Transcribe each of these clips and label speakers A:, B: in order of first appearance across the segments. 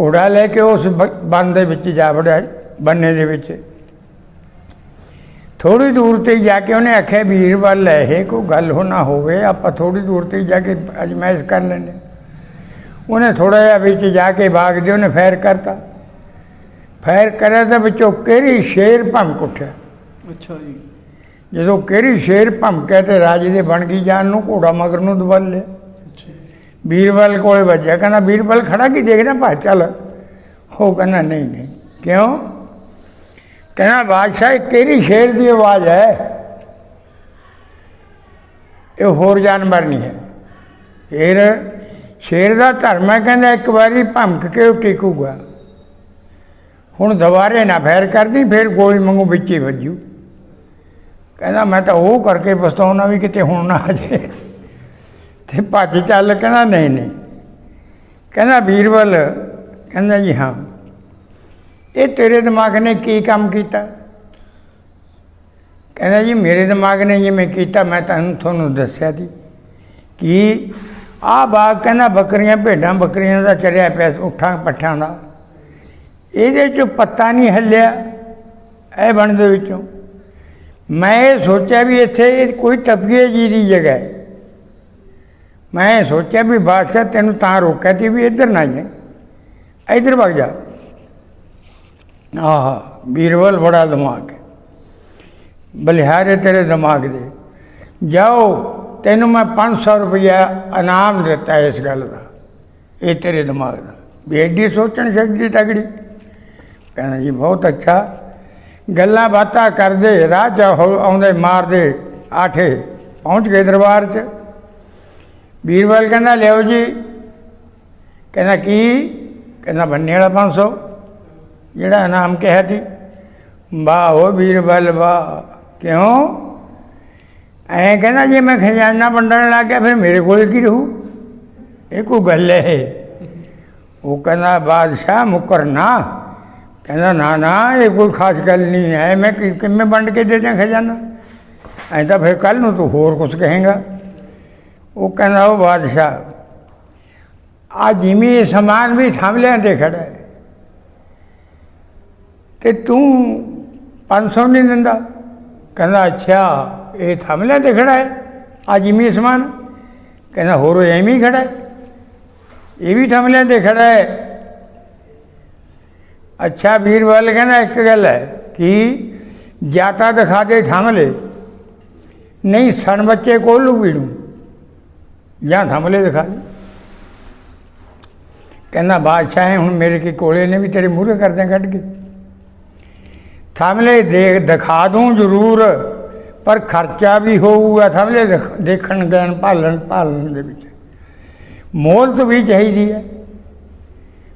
A: ਘੋੜਾ ਲੈ ਕੇ ਉਸ ਬਨ ਦੇ ਵਿੱਚ ਜਾ ਵੜਿਆ ਬੰਨੇ ਦੇ ਵਿੱਚ। ਥੋੜੀ ਦੂਰ ਤੇ ਜਾ ਕੇ ਉਹਨੇ ਆਖਿਆ ਵੀਰ ਵੱਲ ਲੈ ਇਹ ਕੋਈ ਗੱਲ ਹੋ ਨਾ ਹੋਵੇ ਆਪਾਂ ਥੋੜੀ ਦੂਰ ਤੇ ਜਾ ਕੇ ਅਜਮਾਇਸ਼ ਕਰ ਲੈਂਦੇ ਉਹਨੇ ਥੋੜਾ ਜਿਹਾ ਵਿੱਚ ਜਾ ਕੇ ਬਾਗ ਦੇ ਉਹਨੇ ਫੈਰ ਕਰਤਾ। ਫੈਰ ਕਰਿਆ ਤਾਂ ਵਿੱਚੋਂ ਕਿਹੜੀ ਸ਼ੇਰ ਭੰਕ ਉੱਠਿਆ?
B: ਅੱਛਾ ਜੀ।
A: ਜਦੋਂ ਕਿਹੜੀ ਸ਼ੇਰ ਭੰਕਿਆ ਤੇ ਰਾਜੇ ਦੇ ਬਣ ਗਈ ਜਾਨ ਨੂੰ ਘੋੜਾ ਮਗਰ ਨੂੰ ਦਬਲ ਲਿਆ। ਬੀਰਬਲ ਕੋਲੇ ਵੱਜਿਆ, ਕਹਿੰਦਾ, ਬੀਰਬਲ ਖੜਾ ਕੀ ਦੇਖਦਾ ਭਾ ਚੱਲ। ਉਹ ਕਹਿੰਦਾ, ਨਹੀਂ ਨਹੀਂ। ਕਿਉਂ? ਕਹਿੰਦਾ, ਬਾਦਸ਼ਾਹ, ਇਹ ਕਿਹੜੀ ਸ਼ੇਰ ਦੀ ਆਵਾਜ਼ ਹੈ? ਇਹ ਹੋਰ ਜਾਨਵਰ ਨਹੀਂ ਹੈ। ਸ਼ੇਰ ਸ਼ੇਰ ਦਾ ਧਰਮ ਹੈ, ਕਹਿੰਦਾ, ਇੱਕ ਵਾਰੀ ਭਮਕ ਕੇ ਉਹ ਟਿਕੂਗਾ। ਹੁਣ ਦੁਬਾਰੇ ਨਾ ਫੈਰ ਕਰਦੀ, ਫਿਰ ਗੋਲੀ ਮੰਗੂ ਵਿੱਚ ਵੱਜੂ। ਕਹਿੰਦਾ, ਮੈਂ ਤਾਂ ਉਹ ਕਰਕੇ ਪਛਤਾਉਣਾ ਵੀ ਕਿਤੇ ਹੁਣ ਨਾ ਆ ਜਾਏ। ਤੇ ਭੱਜ ਚੱਲ ਕਹਿੰਦਾ ਨਹੀਂ ਨਹੀਂ। ਕਹਿੰਦਾ ਵੀਰਵਲ। ਕਹਿੰਦਾ ਜੀ ਹਾਂ। ਇਹ ਤੇਰੇ ਦਿਮਾਗ ਨੇ ਕੀ ਕੰਮ ਕੀਤਾ? ਕਹਿੰਦਾ ਜੀ ਮੇਰੇ ਦਿਮਾਗ ਨੇ ਜਿਵੇਂ ਕੀਤਾ ਮੈਂ ਤੁਹਾਨੂੰ ਤੁਹਾਨੂੰ ਦੱਸਿਆ ਸੀ ਕਿ ਆਹ ਬਾਗ ਕਹਿੰਦਾ ਬੱਕਰੀਆਂ ਭੇਡਾਂ ਬੱਕਰੀਆਂ ਦਾ ਚਰਿਆ ਪਿਆ ਸੀ, ਉੱਠਾਂ ਪੱਠਾਂ ਦਾ। ਇਹਦੇ ਚ ਪੱਤਾ ਨਹੀਂ ਹੱਲਿਆ ਇਹ ਬਣ ਦੇ ਵਿੱਚੋਂ। ਮੈਂ ਇਹ ਸੋਚਿਆ ਵੀ ਇੱਥੇ ਇਹ ਕੋਈ ਟਪੀਏ ਜੀ ਦੀ ਜਗ੍ਹਾ ਹੈ। ਮੈਂ ਸੋਚਿਆ ਵੀ ਬਾਦਸ਼ਾਹ ਤੈਨੂੰ ਤਾਂ ਰੋਕਿਆ ਤੀ ਵੀ ਇੱਧਰ ਨਾ ਜਾ ਇੱਧਰ ਵਗ ਜਾ। ਆਹ, ਬੀਰਬਲ ਬੜਾ ਦਿਮਾਗ ਹੈ। ਬਲਿਹਾਰੇ ਤੇਰੇ ਦਿਮਾਗ ਦੇ। ਜਾਓ, ਤੈਨੂੰ ਮੈਂ 500 ਰੁਪਇਆ ਇਨਾਮ ਦਿੱਤਾ ਇਸ ਗੱਲ ਦਾ। ਇਹ ਤੇਰੇ ਦਿਮਾਗ ਦਾ। ਵੀ ਐਡੀ ਸੋਚਣ ਸ਼ਕਤੀ ਤਗੜੀ। ਕਹਿੰਦਾ ਜੀ, ਬਹੁਤ ਅੱਛਾ। ਗੱਲਾਂ ਬਾਤਾਂ ਕਰਦੇ, ਰਾਹ ਚ ਆਉਂਦੇ, ਮਾਰਦੇ, ਆਠੇ। ਪਹੁੰਚ ਗਏ ਦਰਬਾਰ 'ਚ। ਬੀਰਬਲ ਕਹਿੰਦਾ ਲਿਓ ਜੀ। ਕਹਿੰਦਾ, ਕੀ? ਕਹਿੰਦਾ, ਬੰਨੇ ਵਾਲਾ 500 ਜਿਹੜਾ ਨਾਮ ਕਿਹਾ ਸੀ ਵਾਹ ਹੋ ਬੀਰਬਲ ਵਾਹ ਕਿਉਂ? ਐਂ ਕਹਿੰਦਾ, ਜੇ ਮੈਂ ਖਜ਼ਾਨਾ ਵੰਡਣ ਲੱਗ ਗਿਆ, ਫਿਰ ਮੇਰੇ ਕੋਲ ਕੀ ਰਹੂ? ਇਹ ਕੋਈ ਗੱਲ ਹੈ। ਉਹ ਕਹਿੰਦਾ, ਬਾਦਸ਼ਾਹ ਮੁਕਰਨਾ ਕਹਿੰਦਾ, ਨਾ ਨਾ, ਇਹ ਕੋਈ ਖਾਸ ਗੱਲ ਨਹੀਂ ਹੈ। ਮੈਂ ਕਿ- ਕਿਵੇਂ ਵੰਡ ਕੇ ਦੇ ਦਿਆਂ ਖਜ਼ਾਨਾ? ਐਂ ਤਾਂ ਫਿਰ ਕੱਲ ਨੂੰ ਤੂੰ ਹੋਰ ਕੁਝ ਕਹੇਗਾ। ਉਹ ਕਹਿੰਦਾ, ਉਹ ਬਾਦਸ਼ਾਹ ਆ ਜਿਵੇਂ ਸਮਾਨ ਵੀ ਥੰਮਲਿਆਂ ਤੇ ਖੜਾ ਹੈ। ਤੇ ਤੂੰ 500 ਨਹੀਂ ਦਿੰਦਾ? ਕਹਿੰਦਾ, ਅੱਛਾ, ਇਹ ਥੰਮਲਿਆਂ ਤੇ ਖੜਾ ਹੈ ਆ ਜਿਵੇਂ ਸਮਾਨ। ਕਹਿੰਦਾ, ਹੋਰ ਉਹ ਐਵੇਂ ਹੀ ਖੜਾ ਹੈ। ਇਹ ਵੀ ਥੰਮਲਿਆਂ ਤੇ ਖੜਾ ਹੈ। ਅੱਛਾ ਵੀਰਵਾਲ ਕਹਿੰਦਾ, ਇੱਕ ਗੱਲ ਹੈ ਕਿ ਜਾਤਾ ਦਿਖਾ ਦੇ ਥੰਮਲੇ ਨਹੀਂ, ਸਣ ਬੱਚੇ ਕੋਲੂ ਪੀੜੂ। ਜਾਂ ਥੰਮਲੇ ਦਿਖਾ। ਦੇ ਕਹਿੰਦਾ, ਬਾਦਸ਼ਾਹ ਹੈ ਹੁਣ ਮੇਰੇ ਕੀ ਕੋਲੇ ਨੇ ਵੀ ਤੇਰੇ ਮੂਹਰੇ ਕਰਦੇ ਕੱਢ ਕੇ? ਥੰਮਲੇ ਦੇਖ, ਦਿਖਾ ਦੂੰ ਜ਼ਰੂਰ, ਪਰ ਖਰਚਾ ਵੀ ਹੋਊਗਾ ਥੰਮਲੇ ਦੇਖਣ ਗਣ ਭਾਲਣ ਭਾਲਣ ਦੇ ਵਿੱਚ। ਮੋਹਲਤ ਵੀ ਚਾਹੀਦੀ ਹੈ।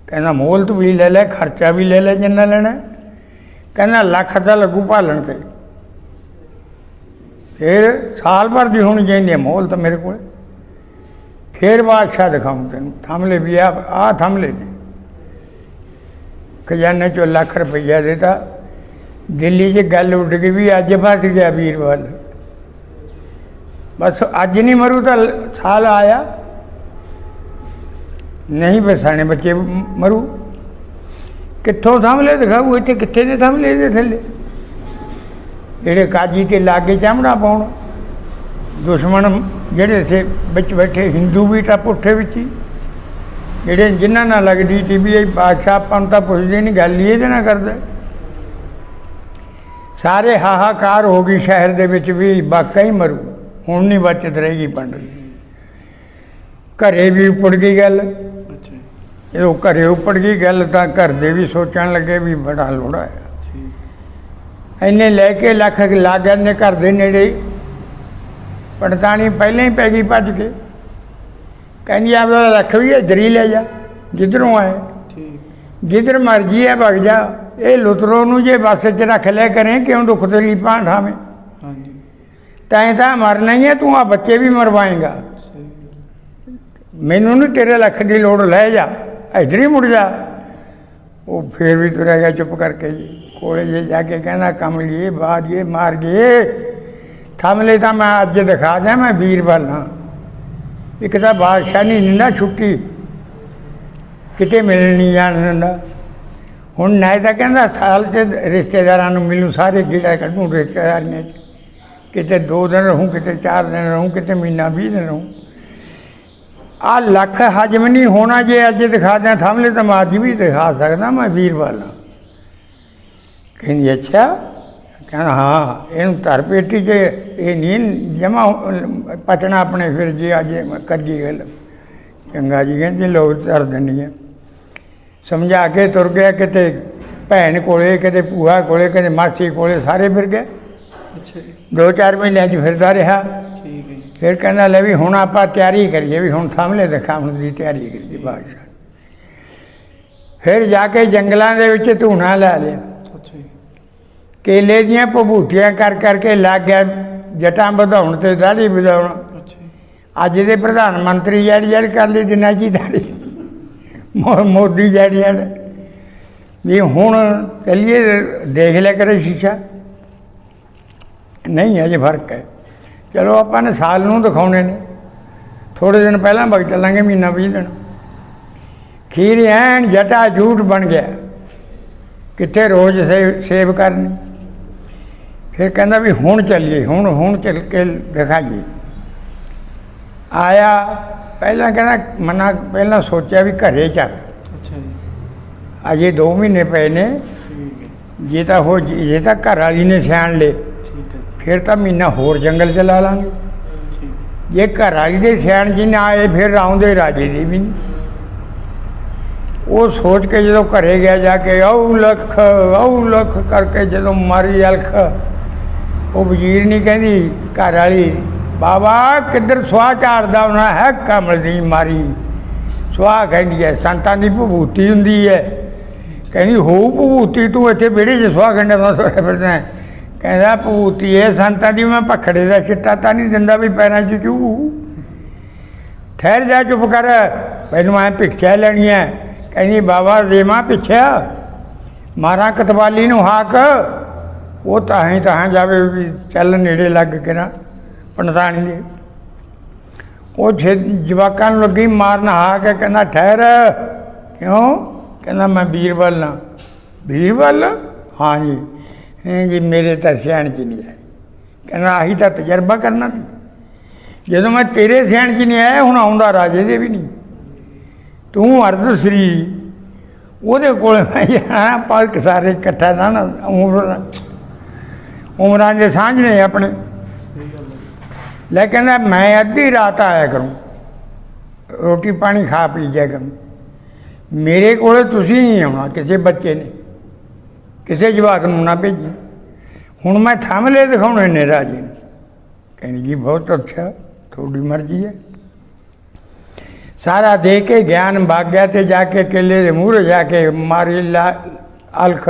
A: ਕਹਿੰਦਾ, ਮੋਹਲਤ ਵੀ ਲੈ ਲੈ, ਖਰਚਾ ਵੀ ਲੈ ਲੈ ਜਿੰਨਾ ਲੈਣਾ ਕਹਿੰਦਾ, ਲੱਖ ਦਾ ਲੱਗੂ ਭਾਲਣ ਤੇ। ਫਿਰ ਸਾਲ ਭਰ ਦੀ ਹੋਣੀ ਚਾਹੀਦੀ ਹੈ ਮੋਹਲਤ ਮੇਰੇ ਕੋਲ। ਫਿਰ ਬਾਦਸ਼ਾਹ ਦਿਖਾਉਂ ਤੈਨੂੰ, ਥੰਮਲੇ ਵੀ ਆ ਆ ਥੰਮਲੇ ਨੇ। ਖਜ਼ਾਨੇ ਚੋਂ ਲੱਖ ਰੁਪਈਆ ਦਿੱਤਾ। ਦਿੱਲੀ 'ਚ ਗੱਲ ਉੱਡ ਗਈ ਵੀ ਅੱਜ ਫਸ ਗਿਆ ਵੀਰਵਾਲ। ਬਸ ਅੱਜ ਨਹੀਂ ਮਰੂ ਤਾਂ ਸਾਲ ਆਇਆ। ਨਹੀਂ ਬਸਾਣੇ ਬੱਚੇ ਮਰੂ। ਕਿੱਥੋਂ ਥੰਮਲੇ ਦਿਖਾਊ? ਇੱਥੇ ਕਿੱਥੇ ਦੇ ਥੰਮਲੇ ਦੇ ਥੱਲੇ? ਜਿਹੜੇ ਕਾਜੀ ਤੇ ਲਾਗੇ ਚਾਮੜਾ ਪਾਉਣ। ਦੁਸ਼ਮਣ ਜਿਹੜੇ ਇੱਥੇ ਵਿੱਚ ਬੈਠੇ ਹਿੰਦੂ ਵੀ ਟੱਪ ਉੱਠੇ ਵਿੱਚ ਹੀ। ਜਿਹੜੇ ਜਿਨ੍ਹਾਂ ਨਾਲ ਲੱਗਦੀ ਸੀ ਵੀ ਇਹ ਬਾਦਸ਼ਾਹ ਆਪਾਂ ਨੂੰ ਤਾਂ ਪੁੱਛਦੇ ਨਹੀਂ ਗੱਲ ਹੀ ਇਹਦੇ ਨਾਲ ਕਰਦਾ। ਸਾਰੇ ਹਾਹਾਕਾਰ ਹੋ ਗਈ ਸ਼ਹਿਰ ਦੇ ਵਿੱਚ ਵੀ ਵਾਕਈ ਮਰੂ। ਹੁਣ ਨਹੀਂ ਬਚਤ ਰਹੇਗੀ ਪੰਡਤ ਜੀ। ਘਰੇ ਵੀ ਉੱਪੜ ਗਈ ਗੱਲ।
B: ਅੱਛਾ।
A: ਜਦੋਂ ਘਰੇ ਉੱਪੜ ਗਈ ਗੱਲ ਤਾਂ ਘਰ ਦੇ ਵੀ ਸੋਚਣ ਲੱਗੇ ਵੀ ਬੜਾ ਲੋੜਾ ਹੈ। ਇੰਨੇ ਲੈ ਕੇ ਲੱਖ ਲਾ ਗਏ ਨੇ ਘਰ ਦੇ ਨੇੜੇ। ਪੜਤਾਣੀ ਪਹਿਲਾਂ ਹੀ ਪੈ ਗਈ ਭੱਜ ਕੇ। ਕਹਿੰਦੀ ਆਪਦਾ ਲੱਖ ਵੀ ਇੱਧਰ ਹੀ ਲੈ ਜਾ ਜਿੱਧਰੋਂ ਆਏ।
B: ਠੀਕ।
A: ਜਿੱਧਰ ਮਰਜ਼ੀ ਹੈ ਭਗ ਜਾ। ਇਹ ਲੁਤਰੋ ਨੂੰ ਜੇ ਬੱਸ 'ਚ ਰੱਖ ਲਿਆ ਕਰੇ ਕਿਉਂ ਦੁੱਖ ਤਕਲੀਫਾਂ ਠਾਵੇਂ?
B: ਹਾਂਜੀ।
A: ਤੈਂ ਤਾਂ ਮਰਨਾ ਹੀ ਹੈ ਤੂੰ ਆ ਬੱਚੇ ਵੀ ਮਰਵਾਏਗਾ। ਮੈਨੂੰ ਨਹੀਂ ਤੇਰੇ ਲੱਖ ਦੀ ਲੋੜ ਲੈ ਜਾ ਇੱਧਰ ਹੀ ਮੁੜ ਜਾ। ਉਹ ਫੇਰ ਵੀ ਤੁਰਿਆ ਗਿਆ ਚੁੱਪ ਕਰਕੇ ਜੀ। ਕੋਲੇ ਜੇ ਜਾ ਕੇ ਕਹਿੰਦਾ ਕਮਲੀਏ ਬਾਦ ਇਹ ਮਾਰ ਗਏ ਥਮਲੇ ਤਾਂ ਮੈਂ ਅੱਜ ਦਿਖਾ ਦਿਆਂ, ਮੈਂ ਵੀਰ ਹਾਂ ਇੱਕ ਤਾਂ ਬਾਦਸ਼ਾਹ ਨਹੀਂ ਨਿੰਦਾ ਛੁੱਟੀ। ਕਿਤੇ ਮਿਲਣ ਨਹੀਂ ਜਾਣ ਦਿੰਦਾ। ਹੁਣ ਨਾ ਤਾਂ ਕਹਿੰਦਾ ਸਾਲ ਚ ਰਿਸ਼ਤੇਦਾਰਾਂ ਨੂੰ ਮਿਲੂ, ਸਾਰੇ ਜਿਹੜਾ ਕੱਢੂ ਰਿਸ਼ਤੇਦਾਰੀਆਂ 'ਚ ਕਿਤੇ ਦੋ ਦਿਨ ਰਹੂੰ, ਕਿਤੇ ਚਾਰ ਦਿਨ ਰਹੂੰ, ਕਿਤੇ ਮਹੀਨਾ 20 ਦਿਨ ਰਹੂੰ। ਆ ਲੱਖ ਹਜਮ ਨਹੀਂ ਹੋਣਾ ਜੇ ਅੱਜ ਦਿਖਾ ਦਿਆਂ ਸਾਹਮਣੇ ਤਾਂ ਮੈਂ ਅੱਜ ਵੀ ਦਿਖਾ ਸਕਦਾ, ਮੈਂ ਵੀਰਵਾਲ ਹਾਂ ਕਹਿੰਦੀ, ਅੱਛਾ ਕਹਿੰਦਾ ਹਾਂ ਇਹਨੂੰ ਧਰ ਪੇਟੀ 'ਚ ਇਹ ਨਹੀਂ ਜਮਾ ਪਚਣਾ ਆਪਣੇ ਫਿਰ ਜੇ ਅੱਜ ਗਈ ਗੱਲ। ਚੰਗਾ ਜੀ ਕਹਿੰਦੇ ਲੋਕ ਧਰ ਦਿੰਦੀ ਆ। ਸਮਝਾ ਕੇ ਤੁਰ ਗਿਆ ਕਿਤੇ ਭੈਣ ਕੋਲੇ ਕਿਤੇ ਭੂਆ ਕੋਲੇ ਕਿਤੇ ਮਾਸੀ ਕੋਲੇ ਸਾਰੇ ਫਿਰ ਗਏ। ਦੋ ਚਾਰ ਮਹੀਨਿਆਂ 'ਚ ਫਿਰਦਾ ਰਿਹਾ।
B: ਠੀਕ ਹੈ
A: ਫਿਰ ਕਹਿੰਦਾ ਲੈ ਵੀ ਹੁਣ ਆਪਾਂ ਤਿਆਰੀ ਕਰੀਏ ਵੀ ਹੁਣ ਸਾਹਮਣੇ ਦਿਖਾਉਣ ਦੀ ਤਿਆਰੀ ਕਰੀਏ ਬਾਦਸ਼ਾਹ। ਫਿਰ ਜਾ ਕੇ ਜੰਗਲਾਂ ਦੇ ਵਿੱਚ ਧੂਣਾ ਲੈ ਲਿਆ। ਕੇਲੇ ਦੀਆਂ ਭਭੂਤੀਆਂ ਕਰ ਕਰਕੇ ਲੱਗ ਗਿਆ ਜਟਾਂ ਵਧਾਉਣ ਤੇ ਦਾੜੀ ਵਧਾਉਣ। ਅੱਜ ਦੇ ਪ੍ਰਧਾਨ ਮੰਤਰੀ ਜਿਹੜੀ ਜਿਹੜੀ ਕਰ ਲਈ ਦਿਨਾਂ ਜੀ ਦਾੜੀ। ਮੋਦੀ ਜਿਹੜੀ ਨੇ। ਵੀ ਹੁਣ ਚੱਲੀਏ ਦੇਖ ਲਿਆ ਕਰੇ ਸ਼ੀਸ਼ਾ। ਨਹੀਂ ਅਜੇ ਫ਼ਰਕ ਹੈ। ਚਲੋ ਆਪਾਂ ਨੇ ਸਾਲ ਨੂੰ ਦਿਖਾਉਣੇ ਨੇ। ਥੋੜੇ ਦਿਨ ਪਹਿਲਾਂ ਵਗ ਚੱਲਾਂਗੇ ਮਹੀਨਾ 20 ਦਿਨ। ਖੀਰ ਐਨ ਜਟਾ ਝੂਠ ਬਣ ਗਿਆ। ਕਿੱਥੇ ਰੋਜ਼ ਸੇਵ ਕਰਨੀ? ਫਿਰ ਕਹਿੰਦਾ ਵੀ ਹੁਣ ਚੱਲੀਏ ਹੁਣ ਹੁਣ ਚੱਲ ਕੇ ਦਿਖਾਈਏ। ਆਇਆ ਪਹਿਲਾਂ ਕਹਿੰਦਾ ਮਨਾ ਪਹਿਲਾਂ ਸੋਚਿਆ ਵੀ ਘਰੇ ਚੱਲ।
B: ਅੱਛਾ ਜੀ।
A: ਅਜੇ 2 ਮਹੀਨੇ ਪਏ ਨੇ। ਜੇ ਤਾਂ ਹੋ ਜੇ ਤਾਂ ਘਰ ਵਾਲੀ ਨੇ ਸਿਆਣ ਲੇ ਫਿਰ ਤਾਂ ਮਹੀਨਾ ਹੋਰ ਜੰਗਲ ਚ ਲਾ ਲਾਂਗੇ ਜੇ ਘਰ ਵਾਲੀ ਦੇ ਸਿਆਣ ਜੀ ਨਾ ਆਏ ਫਿਰ ਆਉਂਦੇ ਰਾਜੇ ਦੀ ਵੀ ਉਹ ਸੋਚ ਕੇ ਜਦੋਂ ਘਰੇ ਗਿਆ ਜਾ ਕੇ ਆਉ ਲੱਖ ਆਉ ਲੱਖ ਕਰਕੇ ਜਦੋਂ ਮਾਰੀ ਅਲਖ ਉਹ ਵਜ਼ੀਰ ਨਹੀਂ ਕਹਿੰਦੀ, ਘਰ ਵਾਲੀ, ਬਾਬਾ, ਕਿੱਧਰ ਸੁਆਹ ਝਾੜਦਾ ਹੋਣਾ ਹੈ, ਕਮਲ ਦੀ ਮਾਰੀ? ਸੁਆਹ ਕਹਿੰਦੀ ਹੈ, ਸੰਤਾਂ ਦੀ ਭਭੂਤੀ ਹੁੰਦੀ ਹੈ। ਕਹਿੰਦੀ, ਹੋ ਭਭੂਤੀ, ਤੂੰ ਇੱਥੇ ਵਿਹੜੇ 'ਚ ਸੁਆਹ ਖੰਡੇ ਦਾ ਸੋਇਆ ਫਿਰਦਾ ਕਹਿੰਦਾ, ਭਭੂਤੀ ਇਹ ਸੰਤਾਂ ਦੀ ਮੈਂ ਪਖੜੇ ਦਾ ਚਿੱਟਾ ਤਾਂ ਨਹੀਂ ਦਿੰਦਾ ਵੀ ਪੈਰਾਂ 'ਚ ਚੂ ਠਹਿਰ ਜਾ, ਚੁੱਪ ਕਰ, ਮੈਨੂੰ ਮੈਂ ਭਿੱਖਿਆ ਲੈਣੀ ਹੈ। ਕਹਿੰਦੀ, ਬਾਬਾ, ਰੇਮਾ ਪਿੱਛਿਆ ਮਾਰਾ ਕਤਵਾਲੀ ਨੂੰ ਹਾਕ ਉਹ ਤਾਂ ਹੀ ਤਾਂ ਜਾਵੇ ਵੀ ਚੱਲ ਨੇੜੇ ਲੱਗ ਕੇ ਨਾ, ਪੰਡਤਾਣੀ ਦੇ। ਉਹ ਛੇ ਜਵਾਕਾਂ ਨੂੰ ਲੱਗੀ ਮਾਰਨ, ਆ ਕੇ ਕਹਿੰਦਾ, ਠਹਿਰ। ਕਿਉਂ? ਕਹਿੰਦਾ, ਮੈਂ ਵੀਰਬਲ ਨਾ ਵੀਰਬਲ ਹਾਂ ਜੀ। ਇਹ ਜੀ ਮੇਰੇ ਤਾਂ ਸਿਆਣ ਚ ਨਹੀਂ ਆਏ। ਕਹਿੰਦਾ, ਆਹੀ ਤਾਂ ਤਜਰਬਾ ਕਰਨਾ ਸੀ। ਜਦੋਂ ਮੈਂ ਤੇਰੇ ਸਿਆਣ ਚ ਨਹੀਂ ਆਇਆ, ਹੁਣ ਆਉਂਦਾ ਰਾਜੇ ਦੇ ਵੀ ਨਹੀਂ। ਤੂੰ ਅਰਧ ਸ੍ਰੀ। ਉਹਦੇ ਕੋਲ ਮੈਂ ਜਾਣਾ, ਪਾਲਕ ਸਾਰੇ ਇਕੱਠਾ ਨਾ ਨਾ ਉਮਰ ਉਮਰਾਂ ਦੇ ਸਾਂਝਣੇ ਆਪਣੇ।
B: ਸਹੀ
A: ਲੈ ਕਹਿੰਦਾ, ਮੈਂ ਅੱਧੀ ਰਾਤ ਆਇਆ ਕਰੂੰ। ਰੋਟੀ ਪਾਣੀ ਖਾ ਪੀ ਜਾਇਆ ਕਰੂੰ। ਮੇਰੇ ਕੋਲੇ ਤੁਸੀਂ ਨਹੀਂ ਆਉਣਾ, ਕਿਸੇ ਬੱਚੇ ਨੇ। ਕਿਸੇ ਜਵਾਕ ਨੂੰ ਨਾ ਭੇਜੀ। ਹੁਣ ਮੈਂ ਥੰਮਲੇ ਦਿਖਾਉਣੇ ਨੇ ਰਾਜੇ ਨੂੰ। ਕਹਿੰਦੀ, ਜੀ, ਬਹੁਤ ਅੱਛਾ, ਤੁਹਾਡੀ ਮਰਜ਼ੀ ਹੈ। ਸਾਰਾ ਦੇ ਕੇ ਗਿਆਨ ਭਾਗ ਗਿਆ ਤੇ ਜਾ ਕੇ ਕਿਲੇ ਦੇ ਮੂਹਰੇ ਜਾ ਕੇ ਮਾਰੀ ਲਾ ਅਲਖ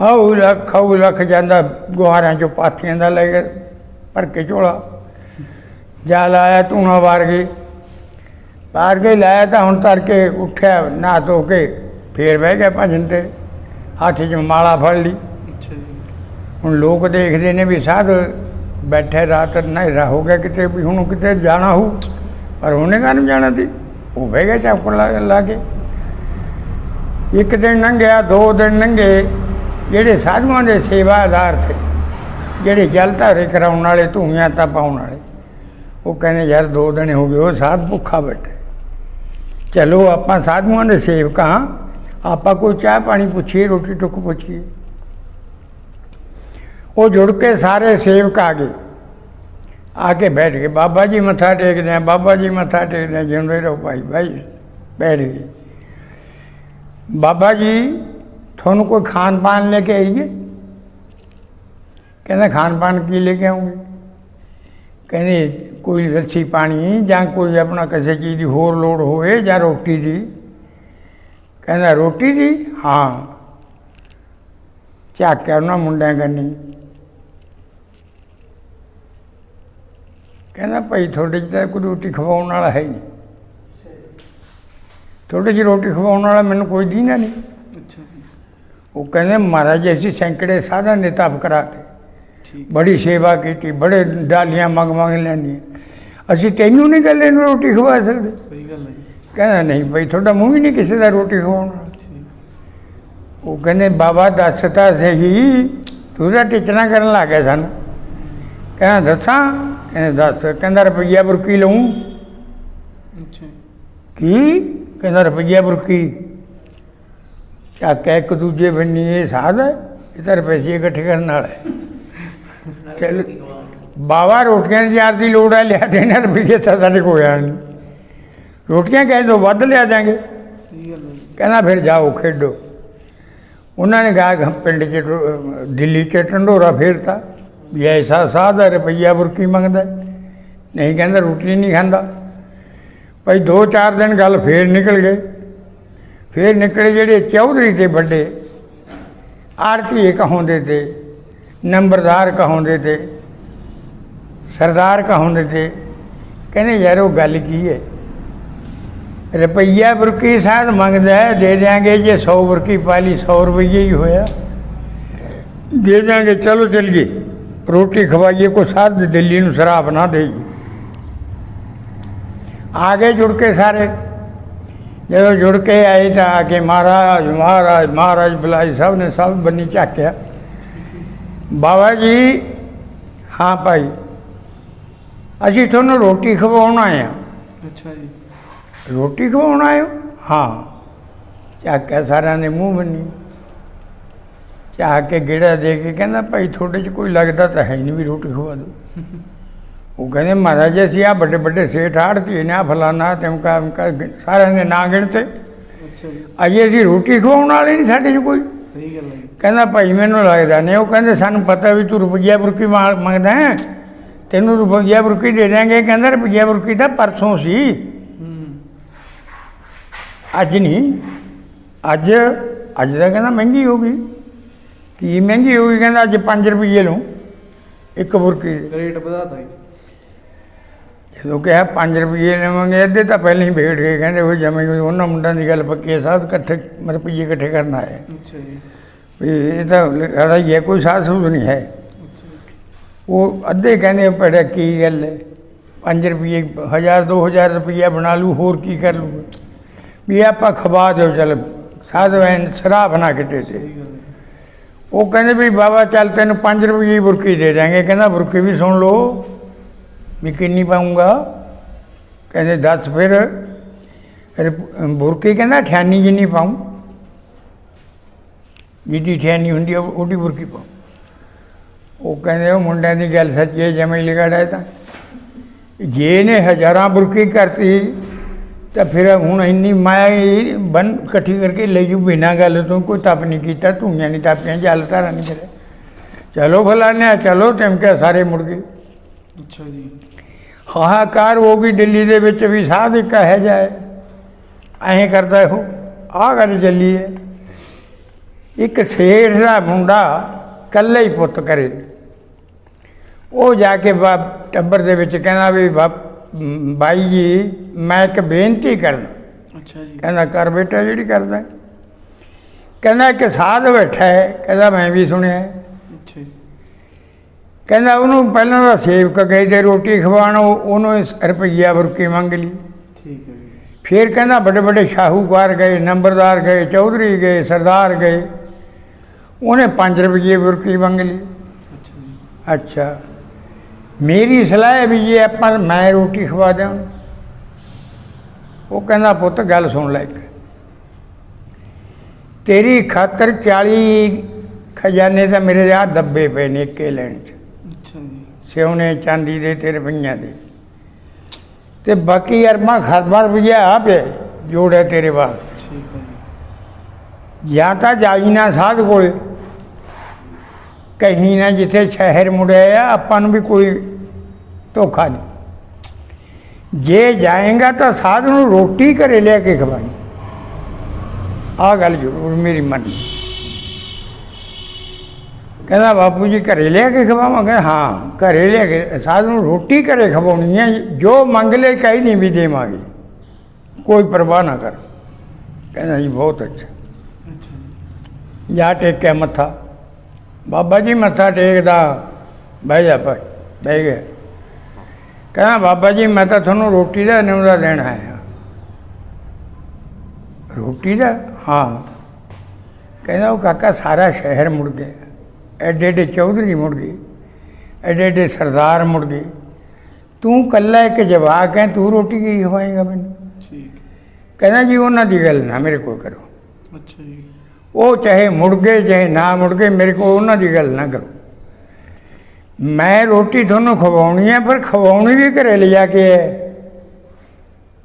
A: ਹਉ ਲਖ ਹਉ ਲਖ ਜਾਂਦਾ ਗੁਹਾਰਾਂ ਚੋਂ ਪਾਥੀਆਂ ਦਾ ਲੈ ਕੇ ਭਰ ਕੇ ਝੋਲਾ। ਜਾ ਲਾਇਆ ਤੂਣਾ ਵਾਰ ਗਈ ਵਾਰ ਕੇ ਲਾਇਆ ਤਾਂ ਹੁਣ ਤਰ ਕੇ ਉੱਠਿਆ ਨਹਾ ਧੋ ਕੇ ਫੇਰ ਬਹਿ ਗਿਆ ਭਜਨ ਤੇ। ਹੱਥ 'ਚ ਮਾਲਾ ਫੜ ਲਈ। ਹੁਣ ਲੋਕ ਦੇਖਦੇ ਨੇ ਵੀ ਸਾਧ ਬੈਠੇ ਰਾਤ ਨਹਿਰਾ ਹੋ ਗਿਆ ਕਿਤੇ ਵੀ ਹੁਣ ਕਿਤੇ ਜਾਣਾ ਹੋ ਪਰ ਉਹਨੇ ਕਾਹਨੂੰ ਜਾਣਾ ਸੀ? ਉਹ ਬਹਿ ਗਿਆ ਚਾਪੜ ਲਾ ਲਾ ਕੇ। ਇੱਕ ਦਿਨ ਲੰਘਿਆ ਦੋ ਦਿਨ ਲੰਘੇ। ਜਿਹੜੇ ਸਾਧੂਆਂ ਦੇ ਸੇਵਾਦਾਰ ਥੇ, ਜਿਹੜੇ ਜਲ ਧਾਰੇ ਕਰਾਉਣ ਵਾਲੇ, ਧੂਆਂ ਤਾਂ ਪਾਉਣ ਵਾਲੇ, ਉਹ ਕਹਿੰਦੇ, ਯਾਰ, ਦੋ ਦਿਨ ਹੋ ਗਏ, ਉਹ ਸਾਧ ਭੁੱਖਾ ਬੈਠੇ ਚਲੋ, ਆਪਾਂ ਸਾਧੂਆਂ ਦੇ ਸੇਵਕ ਹਾਂ, ਆਪਾਂ ਕੋਈ ਚਾਹ ਪਾਣੀ ਪੁੱਛੀਏ, ਰੋਟੀ ਟੁੱਕ ਪੁੱਛੀਏ। ਉਹ ਜੁੜ ਕੇ ਸਾਰੇ ਸੇਵਕ ਆ ਗਏ। ਆ ਕੇ ਬੈਠ ਗਏ। ਬਾਬਾ ਜੀ ਮੱਥਾ ਟੇਕਦੇ ਆ, ਬਾਬਾ ਜੀ ਮੱਥਾ ਟੇਕਦੇ ਆ, ਜਿਉਂਦੇ ਰਹੋ ਭਾਈ ਭਾਈ, ਬੈਠ ਗਏ। ਬਾਬਾ ਜੀ ਤੁਹਾਨੂੰ ਕੋਈ ਖਾਣ ਪਾਨ ਲੈ ਕੇ ਆਈਏ ਕਹਿੰਦਾ ਖਾਣ ਪਾਨ ਕੀ ਲੈ ਕੇ ਆਉਂਗੇ? ਕਹਿੰਦੇ, ਕੋਈ ਲੱਸੀ ਪਾਣੀ ਜਾਂ ਕੋਈ ਆਪਣਾ ਕਿਸੇ ਚੀਜ਼ ਦੀ ਹੋਰ ਲੋੜ ਹੋਵੇ ਜਾਂ ਰੋਟੀ ਦੀ? ਕਹਿੰਦਾ, ਰੋਟੀ ਦੀ? ਹਾਂ। ਝਾਕਿਆ ਉਹਨਾਂ ਮੁੰਡਿਆਂ ਕੰਨੀ। ਕਹਿੰਦਾ, ਭਾਈ, ਤੁਹਾਡੇ 'ਚ ਤਾਂ ਕੋਈ ਰੋਟੀ ਖਵਾਉਣ ਵਾਲਾ ਹੈ ਹੀ ਨਹੀਂ। ਤੁਹਾਡੇ 'ਚ ਰੋਟੀ ਖਵਾਉਣ ਵਾਲਾ ਮੈਨੂੰ ਕੋਈ ਦੀਨਾ ਨਹੀਂ। ਉਹ ਕਹਿੰਦੇ ਮਹਾਰਾਜ ਜੀ ਅਸੀਂ ਸੈਂਕੜੇ ਸਾਧਨ ਨੇ ਤਪ ਕਰਾਤੇ
B: ਠੀਕ।
A: ਬੜੀ ਸੇਵਾ ਕੀਤੀ ਬੜੇ ਡਾਲੀਆਂ ਮੰਗ ਮੰਗ ਲੈਂਦੀਆਂ। ਅਸੀਂ ਤੈਨੂੰ ਨਹੀਂ ਗੱਲੇ ਨੂੰ ਰੋਟੀ ਖਵਾ ਸਕਦੇ?
B: ਸਹੀ ਗੱਲ ਹੈ
A: ਕਹਿੰਦਾ ਨਹੀਂ ਭਾਈ ਤੁਹਾਡਾ ਮੂੰਹ ਹੀ ਨਹੀਂ ਕਿਸੇ ਦਾ ਰੋਟੀ ਖਵਾਉਣਾ ਉਹ ਕਹਿੰਦੇ ਬਾਬਾ ਦੱਸ ਤਾਂ ਸਹੀ ਤੂੰ ਤਾਂ ਟਿਚਣਾ ਕਰਨ ਲੱਗ ਗਿਆ ਸਾਨੂੰ। ਕਹਿੰਦਾ ਦੱਸਾਂ? ਕਹਿੰਦੇ ਦੱਸ। ਕਹਿੰਦਾ ਰੁਪਈਆ ਬੁਰਕੀ ਲਊਂ?
B: ਅੱਛਾ
A: ਕੀ? ਕਹਿੰਦਾ ਰੁਪਈਆ ਬੁਰਕੀ। ਚੱਕ ਇੱਕ ਦੂਜੇ ਬੰਨੀ ਇਹ ਸਾਧ ਹੈ ਇਹ ਤਾਂ ਰੁਪਏ ਇਕੱਠੇ ਕਰਨ ਵਾਲਾ। ਹੈ ਚੱਲ, ਬਾਵਾ ਰੋਟੀਆਂ ਦੀ ਯਾਰ ਦੀ ਲੋੜ ਹੈ, ਲਿਆ ਦੇਣਾ ਰੁਪਈਏ ਤਾਂ ਸਾਡੇ ਕੋਲ ਆ ਨਹੀਂ ਰੋਟੀਆਂ ਕਹੇ ਤੋਂ ਵੱਧ ਲਿਆ ਦਾਂਗੇ ਕਹਿੰਦਾ ਫਿਰ ਜਾਓ, ਖੇਡੋ। ਉਹਨਾਂ ਨੇ ਗਾ ਪਿੰਡ 'ਚ ਦਿੱਲੀ 'ਚ ਢੰਡੋਰਾ ਫੇਰਤਾ, ਵੀ ਐਸਾ ਸਾਧ ਹੈ, ਰੁਪਈਆ ਬੁਰਕੀ ਮੰਗਦਾ ਨਹੀਂ ਕਹਿੰਦਾ ਰੋਟੀ ਨਹੀਂ ਖਾਂਦਾ। ਭਾਈ ਦੋ ਚਾਰ ਦਿਨ ਗੱਲ ਫੇਰ ਨਿਕਲ ਗਏ। ਫਿਰ ਨਿਕਲੇ ਜਿਹੜੇ ਚੌਧਰੀ ਤੇ ਵੱਡੇ ਆਰਤੀ ਕਹਾਉਂਦੇ ਤੇ, ਨੰਬਰਦਾਰ ਕਹਾਉਂਦੇ ਤੇ, ਸਰਦਾਰ ਕਹਾਉਂਦੇ ਤੇ, ਕਹਿੰਦੇ ਯਾਰ ਉਹ ਗੱਲ ਕੀ ਹੈ? ਰੁਪਈਆ ਬੁਰਕੀ ਸਾਧ ਮੰਗਦਾ ਹੈ, ਦੇ ਦਿਆਂਗੇ ਜੇ 100 ਬੁਰਕੀ ਪਾਲੀ 100 ਰੁਪਈਏ ਹੀ ਹੋਇਆ। ਦੇ ਦਿਆਂਗੇ, ਚਲੋ ਚਲੀਏ। ਰੋਟੀ ਖਵਾਈਏ ਕੋ ਸਾਧ ਦਿੱਲੀ ਨੂੰ ਸ਼ਰਾਬ ਨਾ ਦੇਈ। ਆਗੇ ਜੁੜ ਕੇ ਸਾਰੇ। ਜਦੋਂ ਜੁੜ ਕੇ ਆਏ ਤਾਂ ਆ ਕੇ ਮਹਾਰਾਜ ਮਹਾਰਾਜ ਮਹਾਰਾਜ ਬੁਲਾਈ ਸਭ ਨੇ ਸਭ ਬੰਨੀ ਝਾਕਿਆ। ਬਾਬਾ ਜੀ ਹਾਂ ਭਾਈ ਅਸੀਂ ਤੁਹਾਨੂੰ ਰੋਟੀ ਖਵਾਉਣ ਆਏ
B: ਅੱਛਾ ਜੀ।
A: ਰੋਟੀ ਖਵਾਉਣ ਆਏ ਹੋ? ਹਾਂ। ਝਾਕਿਆ ਸਾਰਿਆਂ ਨੇ ਮੂੰਹ ਬੰਨੀ। ਚਾਹ ਕੇ ਗੇੜਾ ਦੇ ਕੇ ਕਹਿੰਦਾ ਭਾਈ ਤੁਹਾਡੇ 'ਚ ਕੋਈ ਲੱਗਦਾ ਤਾਂ ਹੈ ਨਹੀਂ ਵੀ ਰੋਟੀ ਖਵਾ ਦਿਓ। ਉਹ ਕਹਿੰਦੇ ਮਹਾਰਾਜ ਜੀ ਅਸੀਂ ਆ ਵੱਡੇ ਵੱਡੇ ਸੇਠ ਆੜਤੀ ਨੇ ਫਲਾਨਾ ਤਿਮਕਾ ਅਮਕਾ ਸਾਰਿਆਂ ਦੇ ਨਾਂ ਗਿਣਤੇ।
B: ਅੱਛਾ ਜੀ।
A: ਅਜੇ ਅਸੀਂ ਰੋਟੀ ਖਵਾਉਣ ਵਾਲੇ ਨਹੀਂ ਸਾਡੇ 'ਚ ਕੋਈ।
B: ਸਹੀ ਗੱਲ ਹੈ।
A: ਕਹਿੰਦਾ ਭਾਈ ਮੈਨੂੰ ਲੱਗਦਾ ਨਹੀਂ ਉਹ ਕਹਿੰਦੇ ਸਾਨੂੰ ਪਤਾ ਵੀ ਤੂੰ ਰੁਪਈਆ ਬੁਰਕੀ ਮੰਗਦਾ ਹੈ। ਤੈਨੂੰ ਰੁਪਈਆ ਬੁਰਕੀ ਦੇ ਦਿਆਂਗੇ ਕਹਿੰਦਾ ਰੁਪਈਆ ਬੁਰਕੀ ਤਾਂ ਪਰਸੋਂ ਸੀ। ਅੱਜ ਨਹੀਂ ਅੱਜ ਅੱਜ ਦਾ ਕਹਿੰਦਾ ਮਹਿੰਗੀ ਹੋ ਗਈ। ਕੀ ਮਹਿੰਗੀ ਹੋ ਗਈ? ਕਹਿੰਦਾ ਅੱਜ 5 ਰੁਪਏ ਲਊ ਇੱਕ ਬੁਰਕੀ।
B: ਰੇਟ ਵਧਾਤਾ ਜੀ।
A: ਜਦੋਂ ਕਿਹਾ 5 ਰੁਪਏ ਲਵਾਂਗੇ ਅੱਧੇ ਤਾਂ ਪਹਿਲਾਂ ਹੀ ਭੇਟ ਗਏ ਕਹਿੰਦੇ ਉਹ ਜਮੇ ਉਹਨਾਂ ਮੁੰਡਿਆਂ ਦੀ ਗੱਲ ਪੱਕੀ ਹੈ ਸਾਧ ਇਕੱਠੇ ਰੁਪਈਏ ਇਕੱਠੇ ਕਰਨ ਆਏ।
B: ਅੱਛਾ ਜੀ।
A: ਵੀ ਇਹ ਤਾਂ ਲੜਾ ਹੀ ਹੈ ਕੋਈ ਸਾਧ ਸੂਧ ਨਹੀਂ ਹੈ। ਉਹ ਅੱਧੇ ਕਹਿੰਦੇ ਪੜਾ ਕੀ ਗੱਲ ਹੈ 5 ਰੁਪਏ 1000 2000 ਰੁਪਈਆ ਬਣਾ ਲੂ ਹੋਰ ਕੀ ਕਰ ਲੂ ਵੀ ਆਪਾਂ ਖਵਾ ਦਿਓ ਚੱਲ ਸਾਧ ਐਨ ਸ਼ਰਾਬ ਨਾ ਕਿਤੇ ਤੇ।
B: ਸਹੀ ਗੱਲ ਹੈ।
A: ਉਹ ਕਹਿੰਦੇ ਵੀ ਬਾਬਾ ਚੱਲ ਤੈਨੂੰ 5 ਰੁਪਏ ਦੀ ਬੁਰਕੀ ਦੇ ਦਾਂਗੇ ਕਹਿੰਦਾ ਬੁਰਕੀ ਵੀ ਸੁਣ ਲਓ। ਵੀ ਕਿੰਨੀ ਪਾਉਂਗਾ? ਕਹਿੰਦੇ ਦੱਸ ਫਿਰ। ਬੁਰਕੀ ਕਹਿੰਦਾ ਠਿਆਨੀ ਜਿੰਨੀ ਪਾਉਂ। ਜਿੱਡੀ ਠਿਆਨੀ ਹੁੰਦੀ ਆ, ਉਹਦੀ ਬੁਰਕੀ ਪਾਉਂ। ਉਹ ਕਹਿੰਦੇ ਉਹ ਮੁੰਡਿਆਂ ਦੀ ਗੱਲ ਸੱਚੀ ਹੈ ਜਮੇ ਲਿਗੜਾ ਤਾਂ। ਜੇ ਨੇ ਹਜ਼ਾਰਾਂ ਬੁਰਕੀ ਕਰਤੀ ਤਾਂ ਫਿਰ ਹੁਣ ਇੰਨੀ ਮਾਇਆ ਹੀ ਬਨ ਇਕੱਠੀ ਕਰਕੇ ਲੈ ਜੂ ਬਿਨਾਂ ਗੱਲ ਤੋਂ ਕੋਈ ਤਪ ਨਹੀਂ ਕੀਤਾ ਧੂਈਆਂ ਨਹੀਂ ਤਾਪੀਆਂ ਜਲ ਧਾਰਾ ਨਹੀਂ ਕਰੇ ਚਲੋ ਫਲਾਨਿਆ ਚਲੋ ਟਿਮਕੇ ਸਾਰੇ ਮੁੜ ਗਏ।
B: ਅੱਛਾ ਜੀ।
A: ਹਾਹਾਕਾਰ ਹੋ ਗਈ ਦਿੱਲੀ ਦੇ ਵਿੱਚ ਵੀ ਸਾਧ ਇੱਕ ਹੈ ਜਾਏ। ਐਂ ਕਰਦਾ ਉਹ ਆਹ ਗੱਲ ਚੱਲੀ ਹੈ। ਇੱਕ ਸੇਠ ਦਾ ਮੁੰਡਾ ਇਕੱਲਾ ਹੀ ਪੁੱਤ ਕਰੇ। ਉਹ ਜਾ ਕੇ ਬਾਪ ਟੱਬਰ ਦੇ ਵਿੱਚ ਕਹਿੰਦਾ ਵੀ ਬਾਪ ਬਾਈ ਜੀ ਮੈਂ ਇੱਕ ਬੇਨਤੀ ਕਰਨਾ
B: ਅੱਛਾ ਜੀ।
A: ਕਹਿੰਦਾ ਕਰ ਬੇਟਾ ਜਿਹੜੀ ਕਰਦਾ। ਕਹਿੰਦਾ ਇੱਕ ਸਾਧ ਬੈਠਾ ਹੈ। ਕਹਿੰਦਾ ਮੈਂ ਵੀ ਸੁਣਿਆ।
B: ਅੱਛਾ ਜੀ।
A: ਕਹਿੰਦਾ ਉਹਨੂੰ ਪਹਿਲਾਂ ਦਾ ਸੇਵਕ ਗਏ ਤੇ ਰੋਟੀ ਖਵਾਉਣ ਉਹ- ਉਹਨੂੰ ਇਸ ਰੁਪਈਆ ਬੁਰਕੀ ਮੰਗ ਲਈ।
B: ਠੀਕ ਹੈ।
A: ਫਿਰ ਕਹਿੰਦਾ ਵੱਡੇ ਵੱਡੇ ਸ਼ਾਹੂਕਾਰ ਗਏ ਨੰਬਰਦਾਰ ਗਏ ਚੌਧਰੀ ਗਏ ਸਰਦਾਰ ਗਏ। ਉਹਨੇ 5 ਰੁਪਏ ਬੁਰਕੀ ਮੰਗ ਲਈ
B: ਅੱਛਾ
A: ਮੇਰੀ ਸਲਾਹ ਹੈ ਵੀ ਜੇ ਆਪਾਂ ਮੈਂ ਰੋਟੀ ਖਵਾ ਦਿਆਂ। ਉਹ ਕਹਿੰਦਾ ਪੁੱਤ ਗੱਲ ਸੁਣ ਲੈ ਇੱਕ। ਤੇਰੀ ਖਾਤਰ 40 ਖਜ਼ਾਨੇ ਤਾਂ ਮੇਰੇ ਆ ਦੱਬੇ ਪਏ ਨੇ ਇੱਕੇ ਲੈਣ 'ਚ।
B: ਜੀ
A: ਸਿਉਨੇ ਚਾਂਦੀ ਦੇ ਤੇ ਰੁਪਈਆਂ ਦੇ। ਤੇ ਬਾਕੀ ਅਰਮਾ ਖਰਬਾ ਰੁਪਈਆ ਆ ਪਿਆ ਜੋੜਿਆ ਤੇਰੇ ਵਾਸਤੇ।
B: ਠੀਕ ਹੈ ਜਾਂ।
A: ਤਾਂ ਜਾਈ ਨਾ ਸਾਧ ਕੋਲੇ। ਕਹੀਂ ਨਾ ਜਿੱਥੇ ਸ਼ਹਿਰ ਮੁੜਿਆ ਆ ਆਪਾਂ ਨੂੰ ਵੀ ਕੋਈ ਧੋਖਾ ਨਹੀਂ। ਜੇ ਜਾਏਗਾ ਤਾਂ ਸਾਧ ਨੂੰ ਰੋਟੀ ਘਰੇ ਲੈ ਕੇ ਖਵਾਈ। ਆ ਗੱਲ ਜ਼ਰੂਰ ਮੇਰੀ ਮੰਨ ਕਹਿੰਦਾ ਬਾਪੂ ਜੀ ਘਰੇ ਲਿਆ ਕੇ ਖਵਾਵਾਂਗੇ ਹਾਂ, ਘਰੇ ਲਿਆ ਕੇ ਸਾਧ ਨੂੰ ਰੋਟੀ ਘਰੇ ਖਵਾਉਣੀ ਹੈ, ਜੋ ਮੰਗ ਲੈ ਕਹੀ ਨਹੀਂ ਵੀ ਦੇਵਾਂਗੇ। ਕੋਈ ਪਰਵਾਹ ਨਾ ਕਰ। ਕਹਿੰਦਾ ਜੀ, ਬਹੁਤ ਅੱਛਾ।
B: ਅੱਛਾ ਜੀ
A: ਜਾ ਟੇਕਿਆ ਮੱਥਾ। ਬਾਬਾ ਜੀ ਮੱਥਾ ਟੇਕਦਾ, ਬਹਿ ਜਾ ਭਾਈ, ਬਹਿ ਗਿਆ। ਕਹਿੰਦਾ, ਬਾਬਾ ਜੀ, ਮੈਂ ਤਾਂ ਤੁਹਾਨੂੰ ਰੋਟੀ ਦਾ ਨਿਉਦਾ ਦੇਣ ਆਇਆ। ਰੋਟੀ ਦਾ? ਹਾਂ। ਕਹਿੰਦਾ, ਉਹ ਕਾਕਾ ਸਾਰਾ ਸ਼ਹਿਰ ਮੁੜ ਗਿਆ। ਐਡੇ ਐਡੇ ਚੌਧਰੀ ਮੁੜ ਗਏ ਐਡੇ ਐਡੇ ਸਰਦਾਰ ਮੁੜ ਗਏ। ਤੂੰ ਕੱਲਾ ਇੱਕ ਜਵਾਕ ਹੈ ਤੂੰ ਰੋਟੀ ਕੀ ਖਵਾਏਗਾ ਮੈਨੂੰ?
B: ਠੀਕ।
A: ਕਹਿੰਦਾ ਜੀ ਉਹਨਾਂ ਦੀ ਗੱਲ ਨਾ ਮੇਰੇ ਕੋਲ ਕਰੋ।
B: ਅੱਛਾ ਜੀ।
A: ਉਹ ਚਾਹੇ ਮੁੜ ਗਏ ਚਾਹੇ ਨਾ ਮੁੜ ਗਏ ਮੇਰੇ ਕੋਲ ਉਹਨਾਂ ਦੀ ਗੱਲ ਨਾ ਕਰੋ। ਮੈਂ ਰੋਟੀ ਤੁਹਾਨੂੰ ਖਵਾਉਣੀ ਹੈ ਪਰ ਖਵਾਉਣੀ ਵੀ ਘਰੇ ਲਿਜਾ ਕੇ ਹੈ।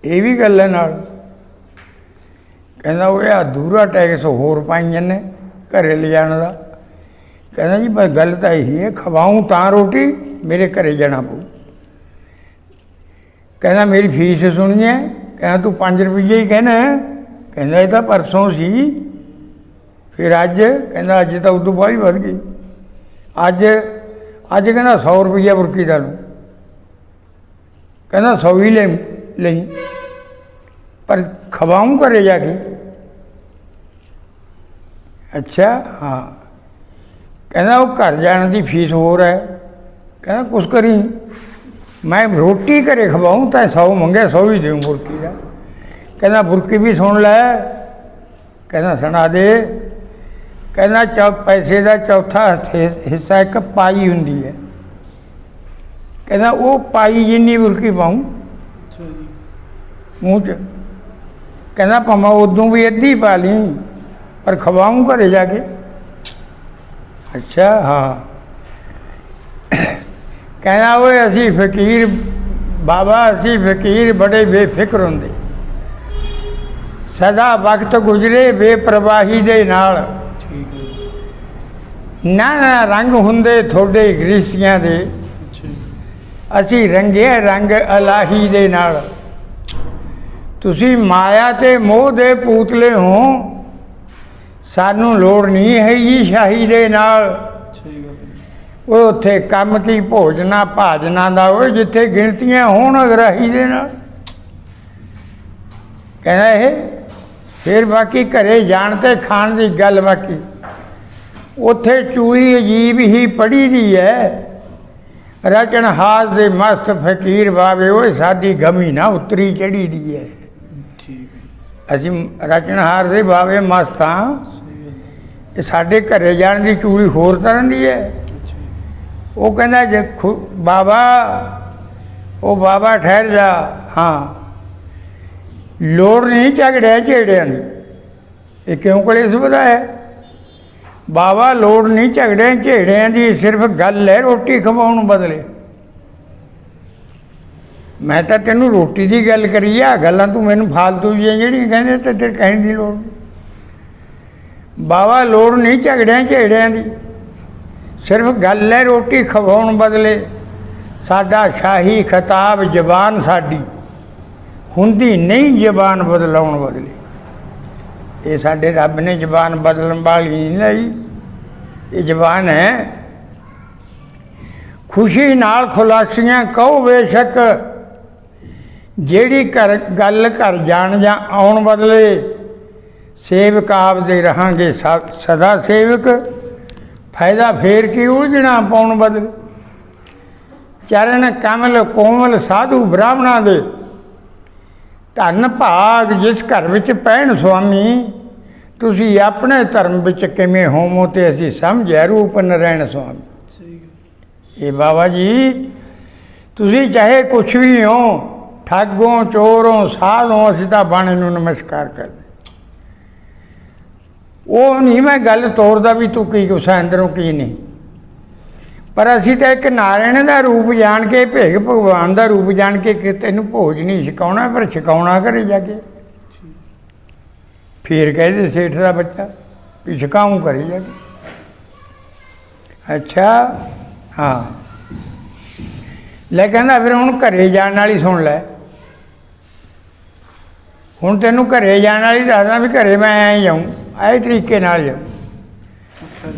A: ਇਹ ਵੀ ਗੱਲ ਹੈ ਨਾਲ। ਕਹਿੰਦਾ ਉਹ ਆ ਦੂਰਾ ਟੈਕਸ ਹੋਰ ਪਾਈਆਂ ਨੇ ਘਰੇ ਲਿਜਾਣ ਦਾ। ਕਹਿੰਦਾ ਜੀ ਬਸ ਗੱਲ ਤਾਂ ਇਹੀ ਹੈ ਖਵਾਉਂ ਤਾਂ ਰੋਟੀ, ਮੇਰੇ ਘਰੇ ਜਾਣਾ ਪਊ। ਕਹਿੰਦਾ, ਮੇਰੀ ਫੀਸ ਸੁਣੀ ਹੈ ਕਹਿੰਦਾ, ਤੂੰ 5 ਰੁਪਏ ਹੀ ਕਹਿਣਾ। ਕਹਿੰਦਾ, ਇਹ ਤਾਂ ਪਰਸੋਂ ਸੀ। ਫਿਰ ਅੱਜ, ਕਹਿੰਦਾ, ਅੱਜ ਤਾਂ ਉਦੋਂ ਬਾਹਲੀ ਵੱਧ ਗਈ। ਅੱਜ ਅੱਜ ਕਹਿੰਦਾ 100 ਰੁਪਈਆ ਬੁਰਕੀ ਦਾ ਲਊ। ਕਹਿੰਦਾ 100 ਹੀ ਲੈ, ਲਈ। ਪਰ ਖਵਾਉਂ ਘਰੇ ਜਾ ਕੇ। ਅੱਛਾ, ਹਾਂ। ਕਹਿੰਦਾ ਉਹ ਘਰ ਜਾਣ ਦੀ ਫੀਸ ਹੋਰ ਹੈ। ਕਹਿੰਦਾ ਕੁਛ ਕਰੀ। ਮੈਂ ਰੋਟੀ ਘਰੇ ਖਵਾਉਂ ਤਾਂ 100 ਮੰਗੇ 100 ਹੀ ਦੇਉਂ ਬੁਰਕੀ ਦਾ। ਕਹਿੰਦਾ ਬੁਰਕੀ ਵੀ ਸੁਣ ਲੈ। ਕਹਿੰਦਾ ਸੁਣਾ ਦੇ। ਕਹਿੰਦਾ ਚੌ, ਪੈਸੇ ਦਾ ਚੌਥਾ ਹਿੱਸਾ ਇੱਕ ਪਾਈ ਹੁੰਦੀ ਹੈ। ਕਹਿੰਦਾ ਉਹ ਪਾਈ ਜਿੰਨੀ ਬੁਰਕੀ ਪਾਉਂ। ਮੂੰਹ 'ਚ। ਕਹਿੰਦਾ ਭਾਵੇਂ ਉਦੋਂ ਵੀ ਅੱਧੀ ਪਾ ਲਈ, ਪਰ ਖਵਾਉਂ ਘਰੇ ਜਾ ਕੇ। ਅੱਛਾ ਹਾਂ। ਕਹਿੰਦਾ ਓਏ ਅਸੀਂ ਫਕੀਰ ਬਾਬਾ ਅਸੀਂ ਫਕੀਰ ਬੜੇ ਬੇਫਿਕਰ ਹੁੰਦੇ। ਸਦਾ ਵਕਤ ਗੁਜ਼ਰੇ ਬੇਪਰਵਾਹੀ ਦੇ ਨਾਲ। ਨਾ ਨਾ ਰੰਗ ਹੁੰਦੇ ਤੁਹਾਡੇ ਗ੍ਰਿਸ਼ੀਆਂ ਦੇ। ਅਸੀਂ ਰੰਗੇ ਰੰਗ ਅਲਾਹੀ ਦੇ ਨਾਲ। ਤੁਸੀਂ ਮਾਇਆ ਤੇ ਮੋਹ ਦੇ ਪੂਤਲੇ ਹੋ। ਸਾਨੂੰ ਲੋੜ ਨਹੀਂ ਹੈ ਜੀ ਸ਼ਾਹੀ ਦੇ ਨਾਲ। ਉਹ ਉੱਥੇ ਕੰਮ ਕੀ ਭੋਜਨਾ ਭਾਜਨਾ ਦਾ ਉਹ ਜਿੱਥੇ ਗਿਣਤੀਆਂ ਹੋਣ ਅਗਰਾਹੀ ਦੇ ਨਾਲ। ਕਹਿੰਦਾ ਇਹ ਫਿਰ ਬਾਕੀ ਘਰੇ ਜਾਣ ਤੇ ਖਾਣ ਦੀ ਗੱਲ ਬਾਕੀ। ਉੱਥੇ ਚੂਈ ਅਜੀਬ ਹੀ ਪੜੀ ਦੀ ਹੈ। ਰਚਨ ਹਾਸ ਦੇ ਮਸਤ ਫਕੀਰ ਬਾਵੇ ਓਏ ਸਾਡੀ ਗਮੀ ਨਾ ਉਤਰੀ ਚੜੀ ਦੀ ਹੈ।
B: ਠੀਕ
A: ਅਸੀਂ ਰਚਨਹਾਰ ਦੇ ਬਾਵੇ ਮਸਤ ਹਾਂ ਸਾਡੇ ਘਰੇ ਜਾਣ ਦੀ ਚੂੜੀ ਹੋਰ ਤਰ੍ਹਾਂ ਦੀ ਹੈ। ਉਹ ਕਹਿੰਦਾ ਜੇ ਖੁ- ਬਾਬਾ, ਉਹ ਬਾਬਾ ਠਹਿਰ ਜਾ ਹਾਂ। ਲੋੜ ਨਹੀਂ ਝਗੜਿਆ ਝੇੜਿਆਂ ਦੀ। ਇਹ ਕਿਉਂ ਕਲੇਸ਼ ਵਧਾਇਆ? ਬਾਬਾ, ਲੋੜ ਨਹੀਂ ਝਗੜਿਆਂ ਝੇੜਿਆਂ ਦੀ, ਸਿਰਫ ਗੱਲ ਹੈ ਰੋਟੀ ਖਵਾਉਣ ਬਦਲੇ। ਮੈਂ ਤਾਂ ਤੈਨੂੰ ਰੋਟੀ ਦੀ ਗੱਲ ਕਰੀ ਆ ਗੱਲਾਂ ਤੂੰ ਮੈਨੂੰ ਫਾਲਤੂ ਜਿਹੀਆਂ ਜਿਹੜੀਆਂ ਕਹਿੰਦੇ ਤੇ ਤੇ ਕਹਿਣ ਦੀ ਲੋੜ ਨਹੀਂ। ਬਾਬਾ ਲੋੜ ਨਹੀਂ ਝਗੜਿਆਂ ਝੇੜਿਆਂ ਦੀ। ਸਿਰਫ ਗੱਲ ਹੈ ਰੋਟੀ ਖਵਾਉਣ ਬਦਲੇ। ਸਾਡਾ ਸ਼ਾਹੀ ਖਿਤਾਬ ਜ਼ਬਾਨ ਸਾਡੀ। ਹੁੰਦੀ ਨਹੀਂ ਜ਼ਬਾਨ ਬਦਲਾਉਣ ਬਦਲੇ। ਇਹ ਸਾਡੇ ਰੱਬ ਨੇ ਜ਼ਬਾਨ ਬਦਲਣ ਵਾਲੀ ਨਹੀਂ ਲਈ। ਇਹ ਜ਼ਬਾਨ ਹੈ ਖੁਸ਼ੀ ਨਾਲ ਖੁਲਾਸੀਆਂ ਕਹੋ ਬੇਸ਼ੱਕ। ਜਿਹੜੀ ਘਰ ਗੱਲ ਘਰ ਜਾਣ ਜਾਂ ਆਉਣ ਬਦਲੇ ਸੇਵਕ ਆਪਦੇ ਰਹਾਂਗੇ ਸ- ਸਦਾ ਸੇਵਕ। ਫਾਇਦਾ ਫੇਰ ਕੀ ਉਲਝਣਾ ਪਾਉਣ ਬਦਲ। ਚਰਨ ਕਮਲ ਕੋਮਲ ਸਾਧੂ ਬ੍ਰਾਹਮਣਾ ਦੇ। ਧੰਨ ਭਾਗ ਜਿਸ ਘਰ ਵਿੱਚ ਪੈਣ ਸੁਆਮੀ, ਤੁਸੀਂ ਆਪਣੇ ਧਰਮ ਵਿੱਚ ਕਿਵੇਂ ਹੋਮੋ ਤੇ ਅਸੀਂ ਸਮਝਿਆ ਰੂਪ ਨਰੈਣ ਸੁਆਮੀ। ਇਹ ਬਾਬਾ ਜੀ, ਤੁਸੀਂ ਚਾਹੇ ਕੁਛ ਵੀ ਹੋ, ਠੱਗੋਂ, ਚੋਰੋਂ, ਸਾਧੋਂ, ਅਸੀਂ ਤਾਂ ਬਾਣੇ ਨੂੰ ਨਮਸਕਾਰ ਕਰਦੇ। ਉਹ ਨਹੀਂ ਮੈਂ ਗੱਲ ਤੋਰਦਾ ਵੀ ਤੂੰ ਕੀ ਕੁਛ ਅੰਦਰੋਂ ਕੀ ਨਹੀਂ। ਪਰ ਅਸੀਂ ਤਾਂ ਇੱਕ ਨਾਰਾਇਣ ਦਾ ਰੂਪ ਜਾਣ ਕੇ, ਭੇਗ ਭਗਵਾਨ ਦਾ ਰੂਪ ਜਾਣ ਕੇ ਕਿ ਤੈਨੂੰ ਭੋਜ ਨਹੀਂ ਛਕਾਉਣਾ, ਪਰ ਛਕਾਉਣਾ ਘਰੇ ਜਾ ਕੇ। ਫਿਰ ਕਹਿੰਦੇ ਸੇਠ ਦਾ ਬੱਚਾ ਵੀ ਛਕਾਉਂ ਕਰੀ ਜਾ ਕੇ। ਅੱਛਾ, ਹਾਂ। ਲੈ ਕਹਿੰਦਾ ਫਿਰ ਹੁਣ ਘਰੇ ਜਾਣ ਵਾਲੀ ਸੁਣ ਲੈ। ਹੁਣ ਤੈਨੂੰ ਘਰੇ ਜਾਣ ਵਾਲੀ ਦੱਸਦਾ ਵੀ ਘਰੇ ਮੈਂ ਐਂ ਜਾਉਂ ਐ ਤਰੀਕੇ ਨਾਲ। ਜਾਉਂ
B: ਅੱਛਾ